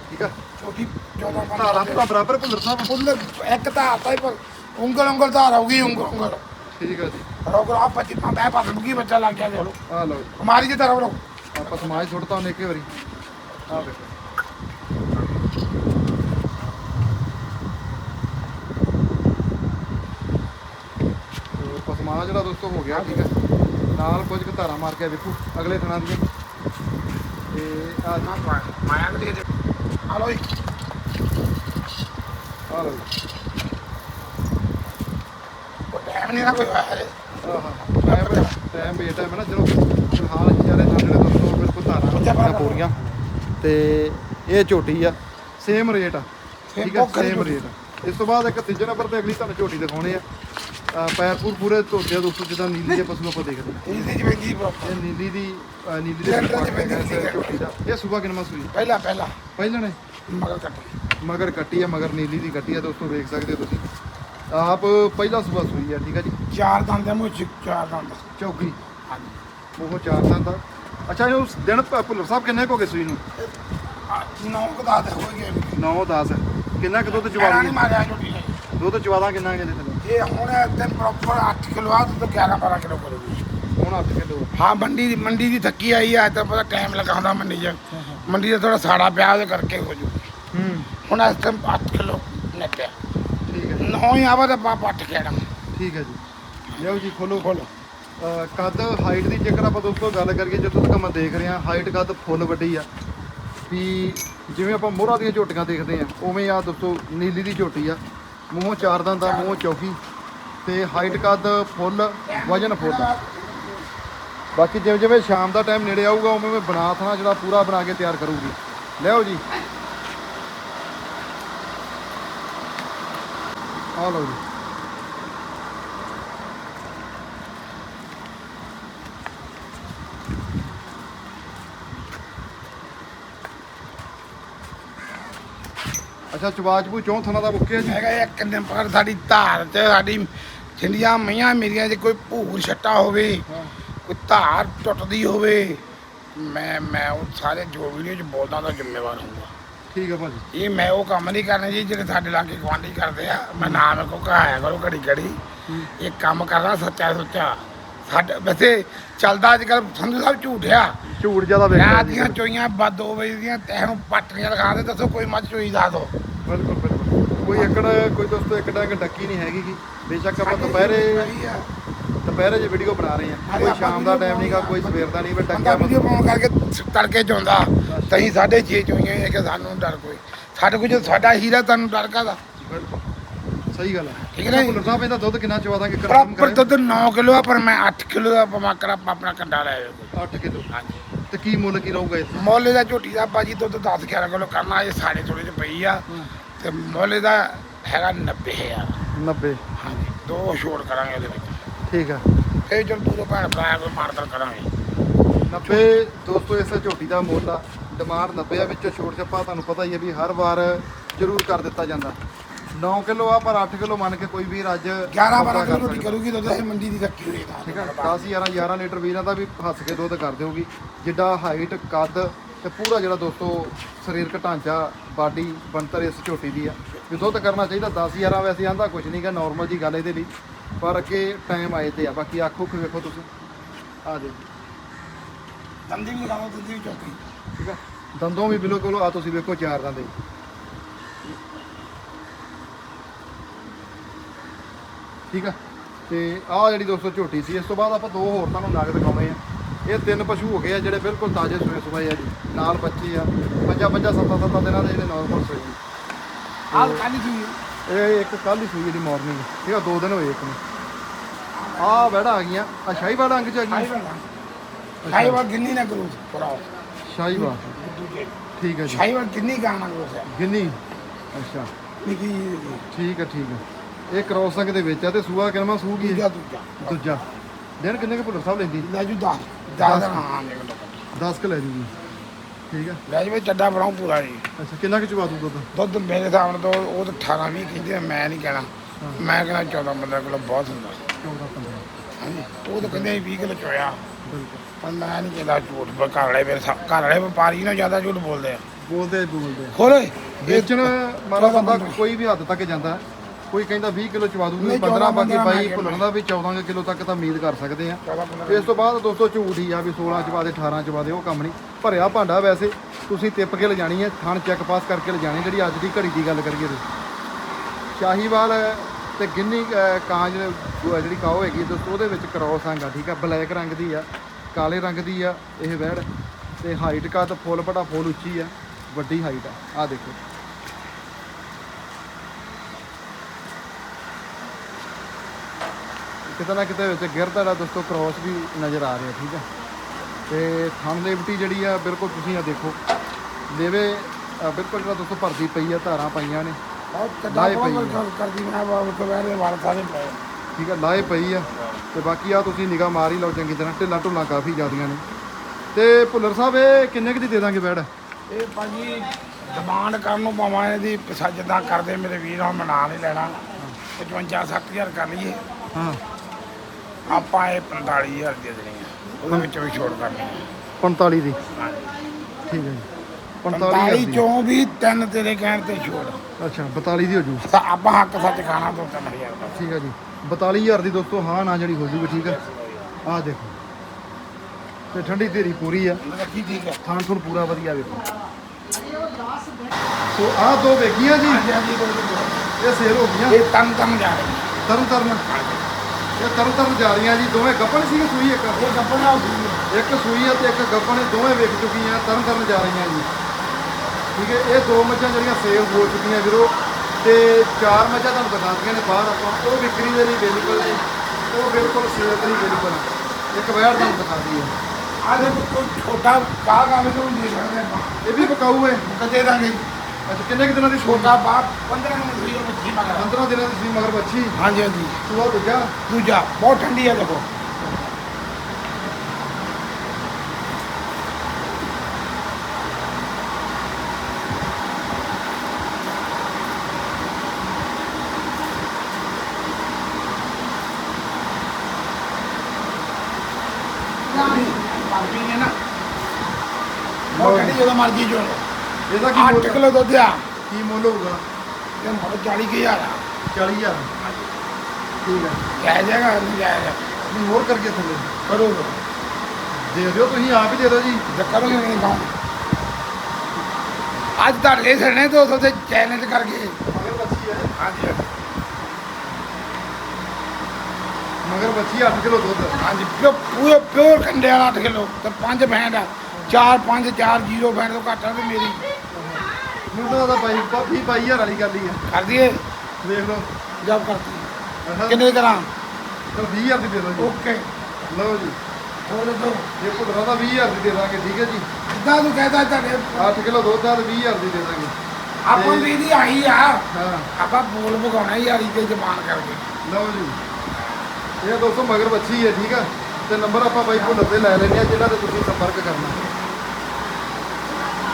ਠੀਕ ਆ। ਛੋਟੀ 14 ਧਾਰਾ ਪੂਰਾ ਬਰਾਬਰ ਭੁੱਲਰ ਸਾਹਿਬ। ਫੁੱਲ ਇੱਕ ਧਾਰ ਤਾਂ ਹੀ ਪਰ ਉਂਗਲ ਉਂਗਲ ਧਾਰ ਆਉਗੀ ਉਂਗਲ ਉਂਗਲ। ਠੀਕ ਆ ਜੀ। ਰੋਗ ਆ ਪੱਚੀ ਮੈਂ ਪਾਸ ਮੁਕੀ ਬੱਚਾ ਲੱਗ ਗਿਆ ਦੇਖ ਲਓ। ਆਹ ਲਓ ਜੀ। ਹਮਾਰੀ ਜੀ ਤਰਫ ਲੋ ਆਪਾਂ ਸਮਾਜ ਸੁੱਟਤਾ ਉਹਨੇ ਇੱਕੇ ਵਾਰੀ। ਵੇਖੋ। ਤੇ ਪਸਮਾ ਜਿਹੜਾ ਦੋਸਤੋ ਹੋ ਗਿਆ ਠੀਕ ਹੈ। ਨਾਲ ਕੁਝ ਕੁ ਧਾਰਾਂ ਮਾਰ ਕੇ ਵੇਖੋ ਅਗਲੇ ਦਿਨਾਂ ਦੀਆਂ। ਤੇ ਆ ਨਾ ਮਾਇਆ ਦੇ ਆ ਲੋ ਆ ਜੀ। ਉਹ ਟਾਈਮ ਨਹੀਂ ਨਾ ਕੋਈ। ਆਹਾ ਟਾਈਮ ਬੇ ਟਾਈਮ ਹੈ ਨਾ ਚਲੋ। ਫਿਲਹਾਲ ਜਿਹੜੇ ਥਾਂ ਜਿਹੜੇ ਦੀਆਂ ਪੂਰੀਆਂ। ਤੇ ਇਹ ਝੋਟੀ ਆ ਸੇਮ ਰੇਟ ਆ। ਠੀਕ ਆ ਸੇਮ। ਰੇਟ ਆ। ਇਸ ਤੋਂ ਬਾਅਦ ਇੱਕ ਤੀਜੇ ਨੰਬਰ ਤੇ ਅਗਲੀ ਤੁਹਾਨੂੰ ਝੋਟੀ ਦਿਖਾਉਣੇ ਆ। ਅਹ ਪੈਰ ਪੂਰ ਪੂਰੇ ਧੋਤੇ ਆ ਦੋਸਤੋ ਜਿੱਦਾਂ ਨੀਲੀ ਦੇ ਪਸ਼ੂ ਆਪਾਂ ਦੇਖਦੇ ਹਾਂ। ਇਹ ਦੀ ਜਵੇਂਦੀ ਪ੍ਰੋਪਰ ਇਹ ਨੀਲੀ ਦੀ ਅਹ ਨੀਲੀ ਦੇ ਜੈਂਟਲ ਪੱਟ ਜਿਵੇਂ ਹੈਗਾ ਇਸ ਦੀ ਝੋਟੀ ਦਾ। ਇਹ ਸੂਬਾ ਕਿੰਨਾ ਸੂਈ ਪਹਿਲਾ ਪਹਿਲਾ। ਪਹਿਲਾਂ ਨੇ? ਮਗਰ ਕੱਟ। ਮਗਰ ਕੱਟੀ ਆ ਮਗਰ ਨੀਲੀ ਦੀ ਕੱਟੀ ਆ ਦੋਸਤੋ ਵੇਖ ਸਕਦੇ ਹੋ ਤੁਸੀਂ। ਆਪ ਪਹਿਲਾ ਸੂਬਾ ਸੂਈ ਆ ਠੀਕ ਆ ਜੀ? ਚਾਰ ਦੰਦ ਮੂੰਹ ਚ ਚਾਰ ਦੰਦ ਚੌਕੀ। ਹਾਂਜੀ। ਉਹ ਚਾਰ ਦਿਨ ਦਾ ਅੱਛਾ ਇਹ ਦਿਨ ਭ- ਭੁੱਲਰ ਸਾਹਿਬ ਕਿੰਨੇ ਕੁ ਹੋ ਗਏ ਸੂਈ ਨੂੰ ਨੌ ਕਦਾ ਦੇ ਹੋ ਗਏ 9 10 ਕਿੰਨਾ ਕੁ ਦੁੱਧ ਜਵਾਨੀ ਚਵਾਦੀ ਮਾਰਿਆ ਝੋਟੀ ਨੇ ਦੁੱਧ ਚਵਾਦਾ ਕਿੰਨਾ ਇਹਦੇ ਥੱਲੇ ਇਹ ਹੁਣ ਦਿਨ ਪ੍ਰੋਪਰ 8 ਕਿਲੋ ਆ ਦੁੱਧ 11 12 ਕਿਲੋ ਕਰੂਗੀ। ਹੁਣ 8 ਕਿਲੋ। ਹਾਂ ਮੰਡੀ ਦੀ ਮੰਡੀ ਦੀ ਥੱਕੀ ਆਈ ਆ ਤਾਂ ਪਤਾ ਟਾਈਮ ਲਗਾਉਂਦਾ ਮੰਡੀ 'ਚ। ਮੰਡੀ ਦਾ ਥੋੜਾ ਸਾੜਾ ਪਿਆ ਉਹਦੇ ਕਰਕੇ ਹੋ ਜੂ। ਹੂੰ। ਹੁਣ ਇਸ ਟਾਈਮ 8 ਕਿਲੋ ਨੱਪਿਆ ਠੀਕ ਹੈ ਨੌ ਹੀ ਆਵਾ ਤਾਂ ਪਾ ਪੱਟ ਖੇੜਾ। ਠੀਕ ਹੈ ਜੀ। ਲਿਓ ਜੀ ਖੋਲੋ। ਅਹ ਕੱਦ ਹਾਈਟ ਦੀ ਜੇਕਰ ਆਪਾਂ ਦੋਸਤੋ ਗੱਲ ਕਰੀਏ ਜਦੋਂ ਤੱਕ ਮੈਂ ਦੇਖ ਰਿਹਾ ਹਾਈਟ ਕੱਦ ਫੁੱਲ ਵੱਡੀ ਆ। ਵੀ ਜਿਵੇਂ ਆਪਾਂ ਮੋਹਰਾ ਦੀਆਂ ਝੋਟੀਆਂ ਦੇਖਦੇ ਆ ਉਵੇਂ ਆ ਦੋਸਤੋ ਨੀਲੀ ਦੀ ਝੋਟੀ ਆ। ਮੂੰਹੋਂ ਚਾਰ ਦੰਦ ਦਾ ਮੂੰਹ ਚੌਕੀ ਤੇ ਹਾਈਟ ਕੱਦ ਫੁੱਲ, ਵਜਨ ਫੁੱਲ। ਬਾਕੀ ਜਿਵੇਂ ਜਿਵੇਂ ਸ਼ਾਮ ਦਾ ਟਾਈਮ ਨੇੜੇ ਆਊਗਾ, ਉਵੇਂ ਮੈਂ ਬਣਾ ਥਣਾ ਜਿਹੜਾ ਪੂਰਾ ਬਣਾ ਕੇ ਤਿਆਰ ਕਰੂਗੀ। ਲਿਆਓ ਜੀ। ਆ ਲਓ ਜੀ। ਅੱਛਾ ਚਵਾਜਪੂ ਚੌਂ ਥਣਾ ਦਾ ਬੁੱਕਿਆ ਜੀ? ਹੈਗਾ ਇੱਕ ਨੰਬਰ ਸਾਡੀ ਧਾਰ ਤੇ ਸਾਡੀ ਛਿੰਡੀਆਂ ਮਈਆਂ ਮੇਰੀਆਂ 'ਚ ਕੋਈ ਭੂਰ ਛੱਟਾ ਹੋਵੇ ਕੋਈ ਧਾਰ ਟੁੱਟਦੀ ਹੋਵੇ ਮੈਂ ਮੈਂ ਉਹ ਸਾਰੇ ਜੋ ਵੀਡੀਓ 'ਚ ਬੋਲਦਾ ਉਹਦਾ ਜ਼ਿੰਮੇਵਾਰ ਹੋਊਗਾ। ਠੀਕ ਹੈ ਭਾਜੀ। ਇਹ ਮੈਂ ਉਹ ਕੰਮ ਨਹੀਂ ਕਰਨਾ ਜੀ ਜਿਹੜੇ ਸਾਡੇ ਲਾਗੇ ਗਵਾਂਢੀ ਕਰਦੇ ਆ। ਮੈਂ ਨਾਮ ਕੋ ਕਹਾਇਆ ਕਰੋ ਘੜੀ ਘੜੀ। ਇਹ ਕੰਮ ਕਰਨਾ ਸੱਚਾ ਸੁੱਚਾ। ਸਾਡੇ ਵੈਸੇ ਚੱਲਦਾ ਅੱਜ ਕੱਲ ਸੰਧੂ ਸਾਹਿਬ ਝੂਠਿਆ ਝੂਠ ਜ਼ਿਆਦਾ ਰਾਤ ਵੇਖਿਆ ਦੀਆਂ ਚੋਈਆਂ ਬਾ ਦੋ ਵਜੇ ਦੀਆਂ ਤੈਨੂੰ ਪੱਟੀਆਂ ਲਗਾ ਦੇ ਦੱਸੋ ਕੋਈ ਮੱਝ ਚੋਈ ਦੱਸ ਦੋ। ਬਿਲਕੁਲ ਬਿਲਕੁਲ। ਕੋਈ ਏਕੜ ਕੋਈ ਦੋਸਤੋ ਇੱਕ ਡੰਗ ਡੱਕੀ ਨਹੀਂ ਹੈਗੀ ਗੀ ਬੇਸ਼ੱਕ ਆਪਾਂ ਦੁਪਹਿਰੇ ਦੁਪਹਿਰੇ ਜੇ ਵੀਡੀਓ ਬਣਾ ਰਹੇ ਆ। ਕੋਈ ਸ਼ਾਮ ਦਾ ਟਾਈਮ ਨਹੀਂਗਾ ਕੋਈ ਸਵੇਰ ਦਾ ਨਹੀਂ ਬਟ ਬੰਦਾ ਡੱਕਿਆ ਵੀਡੀਓ ਪਾਉਣ ਕਰਕੇ ਤੜਕੇ ਚਾਉਂਦਾ ਤਹੀਂ ਚੋਈਆਂ ਇਹ ਕਿ ਸਾਨੂੰ ਡਰ ਕੋਈ। ਸਾਡੇ ਕੋਲ ਜੋ ਸਾਡਾ ਹੀਰਾ ਤੁਹਾਨੂੰ ਡਰ ਕਾਦਾ ਬਿਲਕੁਲ। ਸਹੀ ਗੱਲ ਹੈ ਠੀਕ ਹੈ ਨਾ ਜੀ? ਭੁੱਲਰ ਸਾਹਿਬ ਇਹਦਾ ਦੁੱਧ ਕਿੰਨਾ ਚਵਾ ਦਾਂਗੇ ਪ੍ਰੋਪਰ ਦੁੱਧ 9 ਕਿਲੋ ਆ ਪਰ ਮੈਂ 8 ਕਿਲੋ ਦਾ ਪਮਾ ਕਰਾ ਆਪਣਾ ਕੰਡਾ ਲੈ ਜਾਓ 8 ਕਿਲੋ। ਹਾਂਜੀ। ਤੇ ਕੀ ਮੁੱਲ ਕੀ ਰਹੂਗਾ ਇਸ ਮੁੱਲ ਦਾ ਝੋਟੀ ਦਾ ਬਾਜੀ ਦੁੱਧ 10 11 ਕਿਲੋ ਕਰਨਾ ਇਹ ਸਾਡੇ ਥੋੜੇ ਚ ਪਈ ਆ। ਤੇ ਮੁੱਲ ਦਾ ਹੈਗਾ 90000 90 ਹਾਂਜੀ। ਦੋ ਛੋੜ ਕਰਾਂਗੇ ਉਹਦੇ ਵਿੱਚ। ਠੀਕ ਆ। ਇਹ ਜਦ ਦੂਰੋਂ ਭੈਣ ਭਰਾ ਕੋਈ ਮਾਰਦਰ ਕਰਾਂਗੇ। 90 ਦੋਸਤੋ ਇਸ ਝੋਟੀ ਦਾ ਮੁੱਲ ਆ। ਡਿਮਾਂਡ 90 ਆ ਵਿੱਚੋਂ ਛੋਟ ਛੱਪਾ ਤੁਹਾਨੂੰ ਪਤਾ ਹੀ ਹੈ ਵੀ ਹਰ ਵਾਰ ਜ਼ਰੂਰ ਕਰ ਦਿੱਤਾ ਜਾਂਦਾ। 9 ਕਿਲੋ ਆ ਪਰ 8 ਕਿਲੋ ਮੰਨ ਕੇ ਕੋਈ ਵੀਰ ਅੱਜ 11 ਸੌਦਾ 12 ਕਰ ਕਿਲੋ ਸਕਦਾ। ਕਰੂਗੀ ਦੁੱਧ ਇਹ ਮੰਡੀ ਦੀ ਰੱਖੀ ਹੋਈ ਤਾਂ। ਠੀਕ ਹੈ 10 11 11 ਲੀਟਰ ਵੀਰਾਂ ਦਾ ਵੀ ਹੱਸ ਕੇ ਦੁੱਧ ਕਰ ਦਿਓਗੀ। ਜਿੱਡਾ ਹਾਈਟ ਕੱਦ ਤੇ ਪੂਰਾ ਜਿਹੜਾ ਦੋਸਤੋ ਸਰੀਰਕ ਢਾਂਚਾ ਬਾਡੀ ਬਣਤਰ ਇਸ ਝੋਟੀ ਦੀ ਆ। ਵੀ ਦੁੱਧ ਕਰਨਾ ਚਾਹੀਦਾ 10 11 ਵੈਸੇ ਆਂਦਾ ਕੁਝ ਨਹੀਂਗਾ ਨਾਰਮਲ ਜੀ ਗੱਲ ਇਹਦੇ ਲਈ। ਪਰ ਅੱਗੇ ਟਾਈਮ ਆਏ ਤੇ ਆ ਬਾਕੀ ਆਖੋ ਕਿ ਵੇਖੋ ਤੁਸੀਂ। ਆ ਦੇ ਦੰਦੀ ਵੀ ਦੰਦੀ ਵੀ ਚੌਕੀ ਠੀਕ ਆ? ਦੰਦੋਂ ਵੀ ਬਿਲਕੁਲ ਆ ਤੁਸੀਂ ਵੇਖੋ ਚਾਰ ਦੰਦੇ। ਠੀਕ ਆ? ਤੇ ਆਹ ਜਿਹੜੀ ਦੋਸਤੋ ਝੋਟੀ ਸੀ ਇਸ ਤੋਂ ਬਾਅਦ ਆਪਾਂ ਦੋ ਹੋਰ ਤੁਹਾਨੂੰ ਨਗ ਦਿਖਾਉਣੇ ਆ। ਇਹ ਤਿੰਨ ਪਸ਼ੂ ਹੋ ਗਏ ਆ ਜਿਹੜੇ ਬਿਲਕੁਲ ਤਾਜ਼ੇ ਸੂਏ ਸੁਬਾਏ ਆ ਜੀ। ਨਾਲ ਬੱਚੇ ਆ। ਪੰਜਾਂ ਪੰਜਾਂ ਸੱਤਾਂ ਸੱਤਾਂ ਦਿਨਾਂ ਦੇ ਜਿਹੜੇ ਨਾਰਮਲ ਸੂਏ ਜੀ। ਆਹ ਕਾਲੀ ਸੀ ਇਹ ਇੱਕ ਕੱਲ ਹੀ ਸੂਈ ਜਿਹੜੀ ਮਾਰਨਿੰਗ ਠੀਕ ਆ ਦੋ ਦਿਨ ਹੋਏ ਇੱਕ ਨੂੰ। ਆਹ ਵੜਾ ਆ ਗਈਆਂ। ਆ ਸ਼ਾਹੀਵਾਲ ਅੰਗ ਚ ਆ ਗਈ ਵਾਲਾ ਖਾਈ ਵਾਲਾ ਗਿੰਨੀ ਨਾ ਕਰੋ। ਪੜਾਓ ਸ਼ਾਹੀਵਾਲ। ਠੀਕ ਹੈ ਜੀ। ਖਾਈ ਵਾਲਾ ਗਿੰਨੀ ਗਾਣਾ ਕਰੋ। ਗਿੰਨੀ। ਅੱਛਾ। ਠੀਕ ਹੈ ਠੀਕ ਹੈ ਇਹ ਕ੍ਰੋਸ ਅੰਗ ਦੇ ਵਿੱਚ ਆ ਤੇ ਸੂਆ ਕਿਨਮਾ ਸੂ ਕੀ ਦੂਜਾ ਦੂਜਾ। ਦੂਜਾ। ਦਿਨ ਕਿੰਨੇ ਕੁ ਭੁੱਲਰ ਸਾਹਿਬ ਲੈਂਦੀ? ਲੈ ਜੂ 10 10 ਦਾ ਹਾਂ ਨਿਕਲ 10 ਕ ਲੈ ਜੂਗੀ। ਠੀਕ ਆ? ਲੈ ਜੀ ਚੱਡਾ ਬਣਾਉ ਪੂਰਾ ਜੀ। ਅੱਛਾ ਕਿੰਨਾ ਕੁ ਚਵਾ ਦੂ ਦੁੱਧ? ਦੁੱਧ ਮੇਰੇ ਹਿਸਾਬ ਨਾਲ ਤਾਂ ਉਹ ਤਾਂ 18 20 ਕਹਿੰਦੇ ਆ, ਮੈਂ ਨਹੀਂ ਕਹਿਣਾ। ਮੈਂ ਕਹਿੰਦਾ 14 15 ਕਿਲੋ ਬਹੁਤ ਹੁੰਦਾ। 14 15 ਹਾਂਜੀ ਉਹ ਤਾਂ ਕਹਿੰਦੇ 20 ਕਿਲੋ ਚੋਇਆ। ਬਿਲਕੁਲ। ਪਰ ਮੈਂ ਨਹੀਂ ਕਹਿੰਦਾ ਝੂਠ ਪਰ ਘਰ ਵਾਲੇ ਮੇਰੇ ਸਾ- ਘਰ ਵਾਲੇ ਵਪਾਰੀ ਨਾ ਜ਼ਿਆਦਾ ਝੂਠ ਬੋਲਦੇ ਆ। ਬੋਲਦੇ ਬੋਲਦੇ। ਖੋਲੇ ਵੇਚਣ ਮਾਰਾ ਬੰਦਾ ਕੋਈ ਵੀ ਹੱਦ ਤੱਕ ਜਾਂਦਾ। ਹੈ। ਕੋਈ ਕਹਿੰਦਾ 20 ਕਿਲੋ ਚਵਾ ਦੂਗੀ ਨਹੀਂ, 15 ਬਾਕੀ 14 ਬਾਈ ਭੁੱਲਣ ਦਾ ਵੀ 14 ਕਿਲੋ ਤੱਕ ਤਾਂ ਉਮੀਦ ਕਰ ਸਕਦੇ ਆ। 14 15 ਇਸ ਤੋਂ ਬਾਅਦ ਦੋਸਤੋ ਝੂਠ ਹੀ ਆ ਵੀ 16 ਚਵਾ ਦੇ 18 ਚਵਾ ਦੇ ਉਹ ਕੰਮ ਨਹੀਂ। ਭਰਿਆ ਭਾਂਡਾ ਵੈਸੇ ਤੁਸੀਂ ਤਿੱਪ ਕੇ ਲਿਜਾਣੀ ਹੈ ਥਣ ਚੈੱਕ ਪਾਸ ਕਰਕੇ ਲਿਜਾਣੀ ਜਿਹੜੀ ਅੱਜ ਦੀ ਘੜੀ ਦੀ ਗੱਲ ਕਰੀਏ ਤੇ ਸ਼ਾਹੀਵਾਲ ਤੇ ਗਿੰਨੀ ਅਹ, ਕਾਂ ਜਿਹੜੇ ਕਾਓ ਹੈਗੀ ਦੋਸਤੋ ਉਹਦੇ ਵਿੱਚ ਕ੍ਰੋਸ ਅੰਗ ਆ ਠੀਕ ਆ ਬਲੈਕ ਰੰਗ ਦੀ ਆ ਕਾਲੇ ਰੰਗ ਦੀ ਆ ਇਹ ਵੈੜ ਤੇ ਹਾਈਟ ਕਾ ਤਾਂ ਫੁੱਲ ਬੜਾ ਫੁੱਲ ਉੱਚੀ ਆ ਵੱਡੀ ਹਾਈਟ ਆ। ਆ ਦੇਖੋ। ਕਿਤੇ ਨਾ ਕਿਤੇ ਵਿੱਚ ਗਿਰਦਾ ਦਾ ਦੋਸਤੋ ਕ੍ਰੋਸ ਵੀ ਨਜ਼ਰ ਆ ਰਿਹਾ ਠੀਕ ਆ ਤੇ ਥਣ ਲੇਵਟੀ ਜਿਹੜੀ ਆ ਬਿਲਕੁਲ ਤੁਸੀਂ ਆ ਦੇਖੋ। ਲੇਵੇ ਅ, ਬਿਲਕੁਲ ਜਿਹੜਾ ਦੋਸਤੋ ਭਰਦੀ ਪਈ ਆ ਧਾਰਾਂ ਪਾਈਆਂ ਨੇ। ਲਾਏ ਪਈ ਕਰਦੀ ਮੈਂ ਬਾਬੂ ਦੇ ਪਏ। ਠੀਕ ਆ ਲਾਏ ਪਈ ਆ। ਤੇ ਬਾਕੀ ਆ ਤੁਸੀਂ ਨਿਗਾਹ ਮਾਰ ਹੀ ਲਓ ਚੰਗੀ ਤਰ੍ਹਾਂ ਢਿੱਲਾਂ ਢੁੱਲਾਂ ਕਾਫੀ ਜ਼ਿਆਦੀਆਂ ਨੇ। ਤੇ ਭੁੱਲਰ ਸਾਹਿਬ ਇਹ ਕਿੰਨੇ ਕੁ ਦੀ ਦੇ ਦਾਂਗੇ ਬੈੜ ਇਹ ਭਾਜੀ ਡਿਮਾਂਡ ਕਰਨ ਨੂੰ ਪਾਵਾਂ ਇਹਦੀ ਜਿੱਦਾਂ ਕਰਦੇ ਮੇਰੇ ਵੀਰ ਹੁਣ ਮੈਂ ਨਾਂ ਨਹੀਂ ਲੈਣਾ। 55 ਹਜ਼ਾਰ ਕਰ ਲਈਏ। ਹਾਂ। ਆਪਾਂ ਇਹ 45000 ਦੇ ਦੇਣੀ ਆ। ਉਹਦੇ ਵਿੱਚ ਵੀ ਛੋੜ ਕਰਨੀ ਆ। 45 ਦੀ? ਹਾਂਜੀ। ਠੀਕ ਹੈ ਜੀ। 45 45 ਦੀ। ਚੋਂ ਵੀ ਤਿੰਨ ਤੇਰੇ ਕਹਿਣ ਤੇ ਛੋੜ ਅੱਛਾ 42 ਦੀ ਹੋ ਜੂ। ਤਾਂ ਆਪਾਂ ਹੱਕ ਸੱਚ ਖਾਣਾ ਦੋ ਤਿੰਨ ਹਜ਼ਾਰ ਦਾ। ਠੀਕ ਹੈ ਜੀ। 42000 ਦੀ ਦੋਸਤੋ ਹਾਂ ਨਾ ਜਿਹੜੀ ਹੋ ਜੂਗੀ ਠੀਕ ਹੈ। ਆਹ ਦੇਖੋ। ਤੇ ਠੰਡੀ ਧੀਰੀ ਪੂਰੀ ਆ। ਰੱਖੀ ਠੀਕ ਹੈ। ਥਾਣ ਥੁਣ ਪੂਰਾ ਵਧੀਆ ਵੇਖੋ। ਸੋ ਆਹ ਦੋ ਵੇਗੀਆਂ ਜੀ। ਇਹ ਸੇਲ ਹੋ ਗਈਆਂ। ਇਹ ਤਨ ਤਨ ਜਾ ਰਹੀ ਤਰਨ ਤਰਨ ਇਹ ਤਰਨ ਤਰਨ ਜਾ ਰਹੀਆਂ ਜੀ ਦੋਵੇਂ ਗੱਪਣ ਸੀ ਸੂਈ ਇੱਕ? ਇਹ ਗੱਪਣਾ ਹੋ ਗਈ ਇੱਕ ਸੂਈ ਆ ਤੇ ਇੱਕ ਗੱਪਣ ਦੋਵੇਂ ਵਿਕ ਚੁੱਕੀਆਂ ਤਰਨ ਤਰਨ ਜਾ। ਰਹੀਆਂ ਜੀ ਠੀਕ ਹੈ ਇਹ ਦੋ ਮੱਝਾਂ ਜਿਹੜੀਆਂ ਸੇਲ ਹੋ ਚੁੱਕੀਆਂ ਵੀਰੋ ਤੇ ਚਾਰ ਮੱਝਾਂ ਤੁਹਾਨੂੰ ਦਿਖਾ ਦਿੱਤੀਆਂ ਨੇ ਬਾਹਰ ਆਪਾਂ। ਉਹ ਵਿਕਰੀ ਦੇ ਲਈ ਬਿਲਕੁਲ ਨੇ ਉਹ ਬਿਲਕੁਲ ਸੇਲ ਦੇ ਲਈ ਬਿਲਕੁਲ। ਆ। ਇੱਕ ਵੈੜ ਤੁਹਾਨੂੰ ਦਿਖਾ ਦਈਏ। ਆ ਦੇ ਕੋਈ ਛੋਟਾ ਕਾਗ ਆਵੇ ਤੋਂ ਦੇ ਸਕਦੇ ਆਪਾਂ। ਇਹ ਵੀ ਬਕਾਊ ਹੈ ਕਦੇ ਦਾਂਗੇ। ਅੱਛਾ ਕਿੰਨੇ ਕੁ ਦਿਨਾਂ ਦੀ ਛੋਟ ਬਾਪ 15 ਮਿੰਟ ਹੋਈ ਉਹ ਮਗਰ। 15 ਦਿਨਾਂ ਦੀ ਸੀ ਮਗਰ ਬੱਚੀ? ਹਾਂਜੀ ਹਾਂਜੀ। ਸੂਆ ਦੂਜਾ? ਦੂਜਾ। ਬਹੁਤ ਠੰਡੀ ਹੈ ਦੇਖੋ। ਪਾਣੀ ਨੇ ਨਾ ਬਹੁਤ ਠੰਡੀ ਜਦੋਂ ਮਰਜ਼ੀ ਜੋ ਇਹਦਾ ਕੀ 8 ਮੁੱਲ? ਕਿਲੋ ਦੁੱਧ ਆ। ਕੀ ਮੁੱਲ ਹੋਊਗਾ? ਤੇ ਮੁੱਲ 40000 ਆ। 40000 ਠੀਕ ਹੈ ਜਾਇ ਜਾਏਗਾ ਨਹੀਂ ਜਾਏਗਾ। ਨਹੀਂ ਹੋਰ ਕਰਕੇ ਥੱਲੇ। ਕਰੋ ਦੇ ਦਿਓ ਤੁਸੀਂ ਆਪ ਹੀ ਦੇ ਦਿਓ ਜੀ। ਕਰੋਗੇ ਨਹੀਂ ਕਹੂੰ ਅੱਜ ਤੁਹਾਡੇ ਸਣੇ ਤੋਂ ਉੱਥੇ ਚੈਲੰਜ ਕਰਕੇ ਮਗਰ ਬੱਚੀ ਹੈ ਹਾਂਜੀ ਮਗਰ ਬੱਚੀ 8 ਕਿਲੋ ਦੁੱਧ। ਹਾਂਜੀ ਪਿਓ ਪੂਰੇ ਪਿਓਰ ਕੰਡੇ ਵਾਲਾ 8 ਕਿਲੋ ਤੇ 5 ਬੈਂਡ ਆ। 4 5 4 0 ਬੈਂਡ ਤੋਂ ਘੱਟ ਆ ਤੇ ਮੇਰੀ। ਮੈਨੂੰ ਤਾਂ ਬਾਈ ਭਾਬੀ 22000 ਵਾਲੀ ਗੱਲ ਹੀ ਹੈ ਕਰ ਦਈਏ? ਦੇਖ ਲਓ। ਜਬ ਕਰਤੀ। ਆਹਾ, ਕਿੰਨੇ ਕਰਾਂ? ਚਲੋ 20000 ਦੀ ਦੇ ਦਿਓ ਜੀ। ਓਕੇ। ਲਓ ਜੀ। ਹੋਰ ਤੋਂ ਇਹ ਭੁੱਲਰਾਂ ਦਾ 20000 ਦੀ ਦੇ ਦਾਂਗੇ ਠੀਕ ਹੈ ਜੀ? ਜਿੱਦਾਂ ਤੂੰ ਕਹਿੰਦਾ ਤੁਹਾਡੇ 8 ਕਿਲੋ ਦੁੱਧ ਆ ਤੇ 20000 ਦੀ ਦੇ ਦਾਂਗੇ। ਆਪਾਂ ਵੀ ਦੀ ਆਈ ਆ। ਹਾਂ। ਆਪਾਂ ਬੋਲ ਭਗਾਉਣਾ ਯਾਰੀ ਤੇ ਜ਼ਬਾਨ ਕਰਕੇ ਲਓ ਜੀ। ਇਹ ਦੋਸਤੋ ਮਗਰ ਬੱਚੀ ਹੈ ਠੀਕ ਆ? ਤੇ ਨੰਬਰ ਆਪਾਂ ਬਾਈ ਭੁੱਲਰ ਤੇ ਲੈ ਲੈਣੇ ਆ ਜਿਹੜਾ ਤੇ ਤੁਸੀਂ ਸੰਪਰਕ ਕਰਨਾ।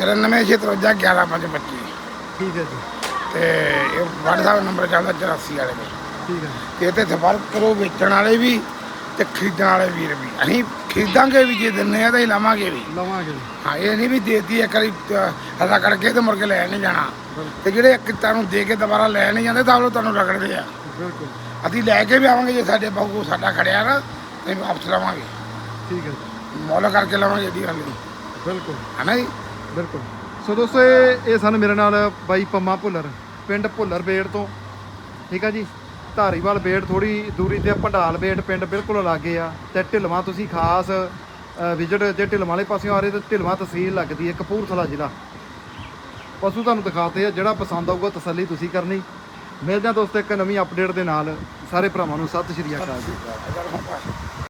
946531125 ਠੀਕ ਹੈ ਜੀ। ਤੇ ਇਹ WhatsApp ਨੰਬਰ ਚੱਲਦਾ 84 ਵਾਲੇ ਦਾ ਠੀਕ ਹੈ ਤੇ ਇੱਥੇ ਸੰਪਰਕ ਕਰੋ ਵੇਚਣ ਵਾਲੇ ਵੀ ਤੇ ਖਰੀਦਣ ਵਾਲੇ ਵੀਰ ਵੀ ਅਸੀਂ ਖਰੀਦਾਂਗੇ ਵੀ ਜੇ ਦਿੰਨੇ ਆ ਤਾਂ ਹੀ ਲਾਵਾਂਗੇ ਵੀ। ਲਵਾਂਗੇ ਹਾਂ ਇਹ ਨਹੀਂ ਵੀ ਦੇਤੀ ਇੱਕ ਵਾਰੀ ਅਦਾ ਕਰਕੇ ਤੇ ਮੁੜ ਕੇ ਲੈ ਨਹੀਂ ਜਾਣਾ। ਤੇ ਜਿਹੜੇ ਇੱਕ ਤੁਹਾਨੂੰ ਦੇ ਕੇ ਦੁਬਾਰਾ ਲੈ ਨਹੀਂ ਜਾਂਦੇ ਤਾਂ ਉਹ ਤੁਹਾਨੂੰ ਰਗੜਦੇ ਆ। ਬਿਲਕੁਲ। ਅਸੀਂ ਲੈ ਕੇ ਵੀ ਆਵਾਂਗੇ ਜੇ ਸਾਡੇ ਬਾਹੂ ਸਾਡਾ ਖੜਿਆ ਨਾ ਤੇ ਵਾਪਸ ਲਵਾਂਗੇ। ਠੀਕ ਹੈ ਜੀ। ਕਰਕੇ ਲਵਾਂਗੇ ਜੀ ਹਾਂ ਬਿਲਕੁਲ। ਹੈ ਨਾ ਬਿਲਕੁਲ। ਸੋ ਦੋਸਤੋ, ਇਹ ਇਹ ਸਨ ਮੇਰੇ ਨਾਲ ਬਾਈ ਪੰਮਾ ਭੁੱਲਰ, ਪਿੰਡ ਭੁੱਲਰ ਬੇੜ ਤੋਂ। ਠੀਕ ਆ ਜੀ? ਧਾਰੀਵਾਲ ਬੇੜ ਥੋੜੀ ਦੂਰੀ ਤੇ ਭੰਡਾਲ ਬੇੜ ਪਿੰਡ ਬਿਲਕੁਲ ਲਾਗੇ ਆ ਤੇ ਢਿਲਵਾਂ ਤੁਸੀਂ ਖਾਸ ਵਿਜ਼ਿਟ ਜੇ ਢਿਲਵਾਂ ਵਾਲੇ ਪਾਸਿਓਂ ਆ ਰਹੇ ਤਾਂ ਢਿਲਵਾਂ ਤਹਿਸੀਲ ਲੱਗਦੀ ਹੈ ਕਪੂਰਥਲਾ ਜ਼ਿਲ੍ਹਾ। ਪਸ਼ੂ ਤੁਹਾਨੂੰ ਦਿਖਾਤੇ ਆ, ਜਿਹੜਾ ਪਸੰਦ ਆਊਗਾ ਤਸੱਲੀ ਤੁਸੀਂ ਕਰਨੀ। ਮਿਲਦੇ ਹਾਂ ਦੋਸਤੋ ਇੱਕ ਨਵੀਂ ਅਪਡੇਟ ਦੇ ਨਾਲ। ਸਾਰੇ ਭਰਾਵਾਂ ਨੂੰ ਸਤਿ ਸ਼੍ਰੀ ਅਕਾਲ ਜੀ।